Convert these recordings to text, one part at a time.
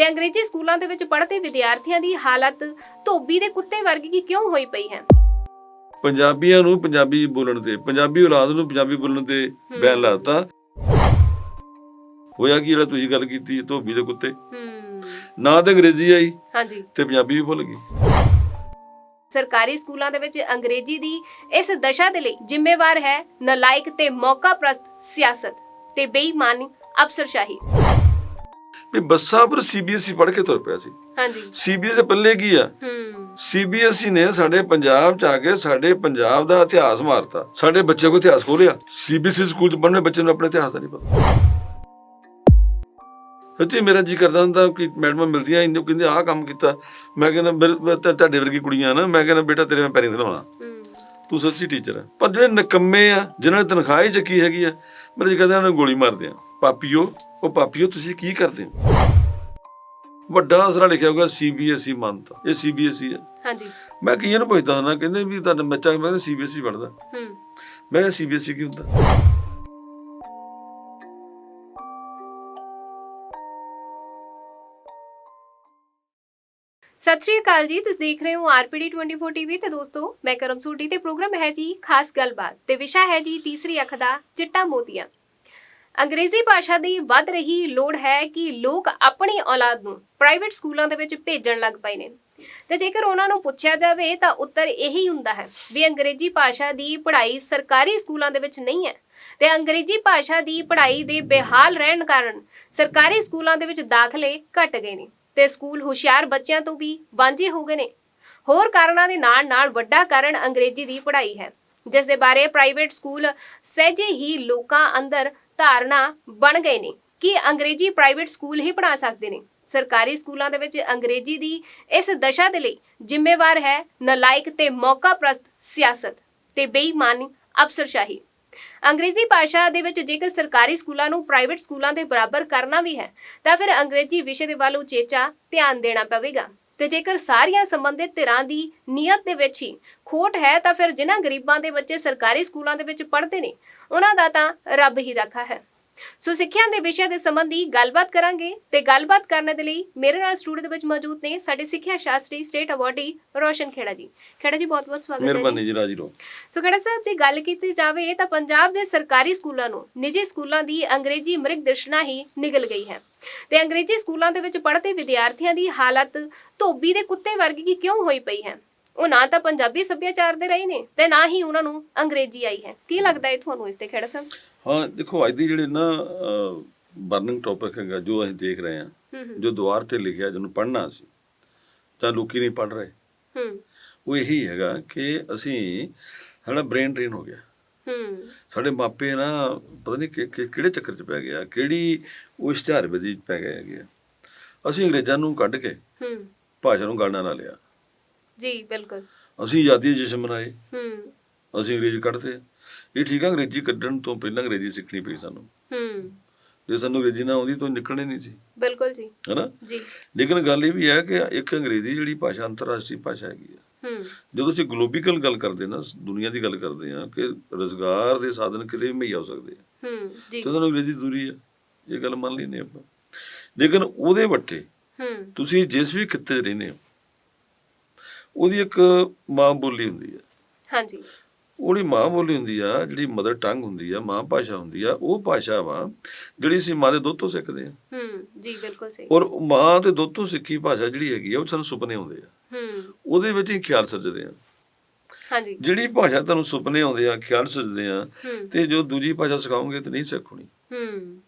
ਤੇ ਅੰਗਰੇਜ਼ੀ ਸਕੂਲਾਂ ਦੇ ਵਿੱਚ ਪੜ੍ਹਦੇ ਵਿਦਿਆਰਥੀਆਂ ਦੀ ਹਾਲਤ ਧੋਬੀ ਦੇ ਕੁੱਤੇ ਵਰਗੀ ਕਿਉਂ ਹੋਈ ਪਈ ਹੈ? ਪੰਜਾਬੀਆਂ ਨੂੰ ਪੰਜਾਬੀ ਬੋਲਣ ਤੇ ਪੰਜਾਬੀ ਔਲਾਦ ਨੂੰ ਪੰਜਾਬੀ ਬੋਲਣ ਤੇ ਬੈਨ ਲਾਤਾ ਹੋਇਆ ਕੀ ਜਿਹੜਾ ਤੁਸੀਂ ਗੱਲ ਕੀਤੀ ਧੋਬੀ ਦੇ ਕੁੱਤੇ? ਹੂੰ। ਨਾ ਤੇ ਅੰਗਰੇਜ਼ੀ ਆਈ ਹਾਂਜੀ। ਤੇ ਪੰਜਾਬੀ ਵੀ ਭੁੱਲ ਗਈ। ਸਰਕਾਰੀ ਸਕੂਲਾਂ ਦੇ ਵਿੱਚ ਅੰਗਰੇਜ਼ੀ ਦੀ ਇਸ ਦਸ਼ਾ ਦੇ ਲਈ ਜ਼ਿੰਮੇਵਾਰ ਹੈ ਨਲਾਇਕ ਤੇ ਮੌਕਾ ਪ੍ਰਸਤ ਸਿਆਸਤ ਤੇ ਬੇਈਮਾਨੀ ਅਫਸਰਸ਼ਾਹੀ। ਵੀ ਬੱਸਾਂ ਪਰ ਸੀਬੀਐਸਈ ਪੜ੍ਹ ਕੇ ਤੁਰ ਪਿਆ ਸੀ। ਹਾਂਜੀ। ਸੀਬੀਐਸਈ ਦੇ ਪੱਲੇ ਕੀ ਆ? ਹੂੰ। ਸੀਬੀਐਸਈ ਨੇ ਸਾਡੇ ਪੰਜਾਬ ਚ ਆ ਕੇ ਸਾਡੇ ਪੰਜਾਬ ਦਾ ਇਤਿਹਾਸ ਮਾਰਤਾ। ਸਾਡੇ ਬੱਚੇ ਕੋ ਇਤਿਹਾਸ ਖੋਲਿਆ ਸੀਬੀਐਸਈ ਸਕੂਲ ਚ ਪੜ੍ਹਨੇ ਬੱਚੇ ਨੂੰ ਆਪਣੇ ਇਤਿਹਾਸ ਦਾ ਨਹੀਂ ਪਤਾ। ਸੱਚੀ ਮੇਰਾ ਜੀ ਕਰਦਾ ਹੁੰਦਾ ਕਿ ਮੈਡਮਾਂ ਮਿਲਦੀਆਂ ਇਹਨੂੰ ਕਹਿੰਦੇ ਆਹ ਕੰਮ ਕੀਤਾ। ਮੈਂ ਕਹਿੰਦਾ ਤੁਹਾਡੇ ਵਰਗੀ ਕੁੜੀਆਂ ਨਾ। ਮੈਂ ਕਹਿੰਦਾ ਬੇਟਾ ਤੇਰੇ ਮੈਂ ਪੈਰੀ ਧਲਾਉਣਾ ਹੂੰ। ਤੂੰ ਸੱਚੀ ਟੀਚਰ ਹੈ ਪਰ ਜਿਹੜੇ ਨਕੰਮੇ ਆ ਜਿਨ੍ਹਾਂ ਨੇ ਤਨਖਾਹ ਹੀ ਚੱਕੀ ਹੈਗੀ ਆ ਮੇਰੇ ਜੀ ਕਹਿੰਦਾ ਉਹਨਾਂ ਨੂੰ ਗੋਲੀ ਮਾਰਦੇ ਆ ਪਾਪੀਓ ਉਹ ਪਾਪੀਓ ਤੁਸੀਂ ਕੀ ਕਰਦੇ ਹੋ? ਵੱਡਾ ਅਸਰਾ ਲਿਖਿਆ ਹੋਊਗਾ ਸੀਬੀਐਸਈ ਮੰਨਤਾ ਇਹ ਸੀਬੀਐਸਈ ਹੈ। ਹਾਂਜੀ। ਮੈਂ ਕਈਆਂ ਨੂੰ ਪੁੱਛਦਾ ਹੁੰਦਾ ਕਹਿੰਦੇ ਵੀ ਤੁਹਾਡਾ ਬੱਚਾ ਮੈਂ ਸੀਬੀਐਸਈ ਪੜ੍ਹਦਾ। ਹੂੰ। ਮੈਂ ਸੀਬੀਐਸਈ ਕੀ ਹੁੰਦਾ? ਸਤਿ ਸ਼੍ਰੀ ਅਕਾਲ ਜੀ ਤੁਸੀਂ ਦੇਖ ਰਹੇ ਹੋ ਆਰਪੀਡੀ 24 ਟੀਵੀ ਤੇ ਦੋਸਤੋ ਮੈਂ ਕਰਮ ਤੇ ਪ੍ਰੋਗਰਾਮ ਹੈ ਜੀ ਖਾਸ ਗੱਲਬਾਤ ਤੇ ਵਿਸ਼ਾ ਹੈ ਜੀ ਤੀਸਰੀ ਅੱਖ ਦਾ ਚਿੱਟਾ ਮੋਤੀਆ। ਅੰਗਰੇਜ਼ੀ ਭਾਸ਼ਾ ਦੀ ਵੱਧ ਰਹੀ ਲੋੜ ਹੈ ਕਿ ਲੋਕ ਆਪਣੀ ਔਲਾਦ ਨੂੰ ਪ੍ਰਾਈਵੇਟ ਸਕੂਲਾਂ ਦੇ ਵਿੱਚ ਭੇਜਣ ਲੱਗ ਪਏ ਨੇ। ਤੇ ਜੇਕਰ ਉਹਨਾਂ ਨੂੰ ਪੁੱਛਿਆ ਜਾਵੇ ਤਾਂ ਉੱਤਰ ਇਹੀ ਹੁੰਦਾ ਹੈ ਵੀ ਅੰਗਰੇਜ਼ੀ ਭਾਸ਼ਾ ਦੀ ਪੜ੍ਹਾਈ ਸਰਕਾਰੀ ਸਕੂਲਾਂ ਦੇ ਵਿੱਚ ਨਹੀਂ ਹੈ ਤੇ ਅੰਗਰੇਜ਼ੀ ਭਾਸ਼ਾ ਦੀ ਪੜ੍ਹਾਈ ਦੇ ਬੇਹਾਲ ਰਹਿਣ ਕਾਰਨ ਸਰਕਾਰੀ ਸਕੂਲਾਂ ਦੇ ਵਿੱਚ ਦਾਖਲੇ ਘਟ ਗਏ ਨੇ ਤੇ ਸਕੂਲ ਹੁਸ਼ਿਆਰ ਬੱਚਿਆਂ ਤੋਂ ਵੀ ਵਾਂਝੇ ਹੋ ਗਏ ਨੇ। ਹੋਰ ਕਾਰਨਾਂ ਦੇ ਨਾਲ ਨਾਲ ਵੱਡਾ ਕਾਰਨ ਅੰਗਰੇਜ਼ੀ ਦੀ ਪੜ੍ਹਾਈ ਹੈ, ਜਿਸ ਦੇ ਬਾਰੇ ਪ੍ਰਾਈਵੇਟ ਸਕੂਲ ਸਹਿਜੇ ਹੀ ਲੋਕਾਂ ਅੰਦਰ ਧਾਰਨਾ ਬਣ ਗਏ ਨੇ ਕਿ ਅੰਗਰੇਜ਼ੀ ਪ੍ਰਾਈਵੇਟ ਸਕੂਲ ਹੀ ਪੜ੍ਹਾ ਸਕਦੇ ਨੇ। ਸਰਕਾਰੀ ਸਕੂਲਾਂ ਦੇ ਵਿੱਚ ਅੰਗਰੇਜ਼ੀ ਦੀ ਇਸ ਦਸ਼ਾ ਦੇ ਲਈ ਜ਼ਿੰਮੇਵਾਰ ਹੈ ਨਲਾਇਕ ਤੇ ਮੌਕਾ ਪ੍ਰਸਤ ਸਿਆਸਤ ਤੇ ਬੇਈਮਾਨੀ ਅਫਸਰਸ਼ਾਹੀ। ਅੰਗਰੇਜ਼ੀ ਭਾਸ਼ਾ ਦੇ ਵਿੱਚ ਜੇਕਰ ਸਰਕਾਰੀ ਸਕੂਲਾਂ ਨੂੰ ਪ੍ਰਾਈਵੇਟ ਸਕੂਲਾਂ ਦੇ ਬਰਾਬਰ ਕਰਨਾ ਵੀ ਹੈ, ਤਾਂ ਫਿਰ ਅੰਗਰੇਜ਼ੀ ਵਿਸ਼ੇ ਦੇ ਵੱਲ ਉਚੇਚਾ ਧਿਆਨ ਦੇਣਾ ਪਵੇਗਾ। ਤੇ ਜੇਕਰ ਸਾਰੀਆਂ ਸੰਬੰਧਿਤ ਧਿਰਾਂ ਦੀ ਨੀਅਤ ਦੇ ਵਿੱਚ ਹੀ ਖੋਟ ਹੈ, ਤਾਂ ਫਿਰ ਜਿਨ੍ਹਾਂ ਗਰੀਬਾਂ ਦੇ ਬੱਚੇ ਸਰਕਾਰੀ ਸਕੂਲਾਂ ਦੇ ਵਿੱਚ ਪੜ੍ਹਦੇ ਨੇ ਉਹਨਾਂ ਦਾ ਤਾਂ ਰੱਬ ਹੀ ਰਾਖਾ ਹੈ। ਸੋ ਸਿੱਖਿਆ ਦੇ ਵਿਸ਼ੇ ਦੇ ਸੰਬੰਧੀ ਗੱਲਬਾਤ ਕਰਾਂਗੇ ਤੇ ਗੱਲਬਾਤ ਕਰਨ ਦੇ ਲਈ ਮੇਰੇ ਨਾਲ ਸਟੂਡੀਓ ਦੇ ਵਿੱਚ ਮੌਜੂਦ ਨੇ ਸਾਡੇ ਸਿੱਖਿਆ ਸ਼ਾਸਤਰੀ ਸਟੇਟ ਅਵਾਰਡੀ ਰੋਸ਼ਨ ਖੇੜਾ ਜੀ। ਖੇੜਾ ਜੀ ਬਹੁਤ ਬਹੁਤ ਸਵਾਗਤ ਹੈ ਮਿਹਰਬਾਨੀ ਜੀ ਰਾਜੀ ਰੋ ਸੋ ਖੜਾ ਸਾਹਿਬ ਜੇ ਗੱਲ ਕੀਤੀ ਜਾਵੇ ਤਾਂ ਪੰਜਾਬ ਦੇ ਸਰਕਾਰੀ ਸਕੂਲਾਂ ਨੂੰ ਨਿੱਜੀ ਸਕੂਲਾਂ ਦੀ ਅੰਗਰੇਜ਼ੀ ਮ੍ਰਿਗ ਦ੍ਰਿਸ਼ਨਾ ਹੀ ਨਿਗਲ ਗਈ ਹੈ। ਤੇ ਅੰਗਰੇਜ਼ੀ ਸਕੂਲਾਂ ਦੇ ਵਿੱਚ ਪੜ੍ਹਦੇ ਵਿਦਿਆਰਥੀਆਂ ਦੀ ਹਾਲਤ ਧੋਬੀ ਦੇ ਕੁੱਤੇ ਵਰਗੀ ਕਿਉਂ ਹੋਈ ਪਈ ਹੈ? ਉਹ ਨਾ ਤਾਂ ਪੰਜਾਬੀ ਸੱਭਿਆਚਾਰ ਦੇ ਰਹੇ ਨੇ ਤੇ ਨਾ ਹੀ ਉਹਨਾਂ ਨੂੰ ਅੰਗਰੇਜ਼ੀ ਆਈ ਹੈ। ਕੀ ਲੱਗਦਾ ਹੈ ਤੁਹਾਨੂੰ ਇਸ ਤੇ ਖੜਾ ਸਾਹਿਬ ਹਾਂ ਦੇਖੋ ਅੱਜ ਦੀ ਜਿਹੜੇ ਨਾ ਬਰਨਿੰਗ ਟੌਪਿਕ ਹੈਗਾ ਜੋ ਅਸੀਂ ਦੇਖ ਰਹੇ ਹਾਂ ਜੋ ਦੁਆਰ ਤੇ ਲਿਖਿਆ ਜਿਹਨੂੰ ਪੜ੍ਹਨਾ ਸੀ ਤਾਂ ਲੋਕੀ ਨਹੀਂ ਪੜ੍ਹ ਰਹੇ। ਹੂੰ। ਉਹ ਇਹੀ ਹੈਗਾ ਕਿ ਅਸੀਂ ਸਾਡਾ ਬ੍ਰੇਨ ਡਰੇਨ ਹੋ ਗਿਆ। ਹੂੰ। ਸਾਡੇ ਮਾਪੇ ਨਾ ਪਤਾ ਨਹੀਂ ਕਿਹੜੇ ਚੱਕਰ 'ਚ ਪੈ ਗਿਆ ਕਿਹੜੀ ਉਹ ਇਸ਼ਤਿਹਾਰਬਾਜ਼ੀ 'ਚ ਪੈ ਗਏ ਹੈਗੇ ਆ। ਅਸੀਂ ਅੰਗਰੇਜ਼ਾਂ ਨੂੰ ਕੱਢ ਕੇ ਹੂੰ। ਭਾਸ਼ਾ ਨੂੰ ਗਾਲਣਾ ਨਾ ਲਿਆ। ਜੀ ਬਿਲਕੁਲ। ਅਸੀਂ ਆਜ਼ਾਦੀ ਦੇ ਜਸ਼ਨ ਮਨਾਏ। ਹੂੰ। ਅਸੀਂ ਅੰਗਰੇਜ਼ੀ ਕੱਢਦੇ ਇਹ ਠੀਕ ਆ ਅੰਗਰੇਜ਼ੀ ਕੱਢਣ ਤੋਂ ਪਹਿਲਾਂ ਅੰਗਰੇਜ਼ੀ ਸਿੱਖਣੀ ਪਈ ਸਾਨੂੰ। ਹੂੰ। ਜੇ ਸਾਨੂੰ ਅੰਗਰੇਜ਼ੀ ਨਾ ਆਉਂਦੀ ਤਾਂ ਨਿਕਲਣੀ ਨਹੀਂ ਸੀ। ਬਿਲਕੁਲ ਜੀ। ਹੈਨਾ? ਜੀ। ਲੇਕਿਨ ਗੱਲ ਇਹ ਵੀ ਹੈ ਕਿ ਇੱਕ ਅੰਗਰੇਜ਼ੀ ਜਿਹੜੀ ਭਾਸ਼ਾ ਅੰਤਰਰਾਸ਼ਟਰੀ ਭਾਸ਼ਾ ਹੈਗੀ ਆ। ਹੂੰ। ਜਦੋਂ ਅਸੀਂ ਗਲੋਬੀਕਲ ਗੱਲ ਕਰਦੇ ਨਾ ਦੁਨੀਆ ਦੀ ਗੱਲ ਕਰਦੇ ਆ ਕਿ ਰੋਜ਼ਗਾਰ ਦੇ ਸਾਧਨ ਕਿਤੇ ਵੀ ਮੁਹੱਈਆ ਹੋ ਸਕਦੇ ਆ। ਹੂੰ ਜੀ। ਤੇ ਉਹਨਾਂ ਅੰਗਰੇਜ਼ੀ ਜ਼ਰੂਰੀ ਆ। ਇਹ ਗੱਲ ਮੰਨ ਲੈਨੇ ਆਪਾਂ। ਲੇਕਿਨ ਉਹਦੇ ਵੱਟੇ ਹੂੰ। ਤੁਸੀਂ ਜਿਸ ਵੀ ਖਿੱਤੇ ਰਹਿੰਦੇ ਹੋ ਉਹਦੀ ਇੱਕ ਮਾਂ ਬੋਲੀ ਹੁੰਦੀ ਹੈ। ਹਾਂਜੀ। ਉਹਦੀ ਮਾਂ ਬੋਲੀ ਹੁੰਦੀ ਆ ਜਿਹੜੀ ਮਦਰ ਟੰਗ ਹੁੰਦੀ ਆ ਮਾਂ ਭਾਸ਼ਾ ਹੁੰਦੀ ਆ ਉਹ ਭਾਸ਼ਾ ਵਾ ਜਿਹੜੀ ਅਸੀਂ ਮਾਂ ਦੇ ਦੁੱਧ ਤੋਂ ਸਿੱਖਦੇ ਆ। ਹੂੰ ਜੀ ਬਿਲਕੁਲ ਸਹੀ। ਔਰ ਮਾਂ ਤੇ ਦੁੱਧ ਤੋਂ ਸਿੱਖੀ ਭਾਸ਼ਾ ਜਿਹੜੀ ਹੈਗੀ ਆ ਉਹ ਸਾਨੂੰ ਸੁਪਨੇ ਆਉਂਦੇ ਆ। ਹੂੰ। ਉਹਦੇ ਵਿੱਚ ਹੀ ਖਿਆਲ ਸੱਜਦੇ ਆ। ਹਾਂਜੀ। ਜਿਹੜੀ ਭਾਸ਼ਾ ਤੁਹਾਨੂੰ ਸੁਪਨੇ ਆਉਂਦੇ ਆ ਖਿਆਲ ਸੱਜਦੇ ਆ ਤੇ ਜੋ ਦੂਜੀ ਭਾਸ਼ਾ ਸਿਖਾਓਗੇ ਤੇ ਨਹੀਂ ਸਿੱਖਣੀ ਹੂੰ।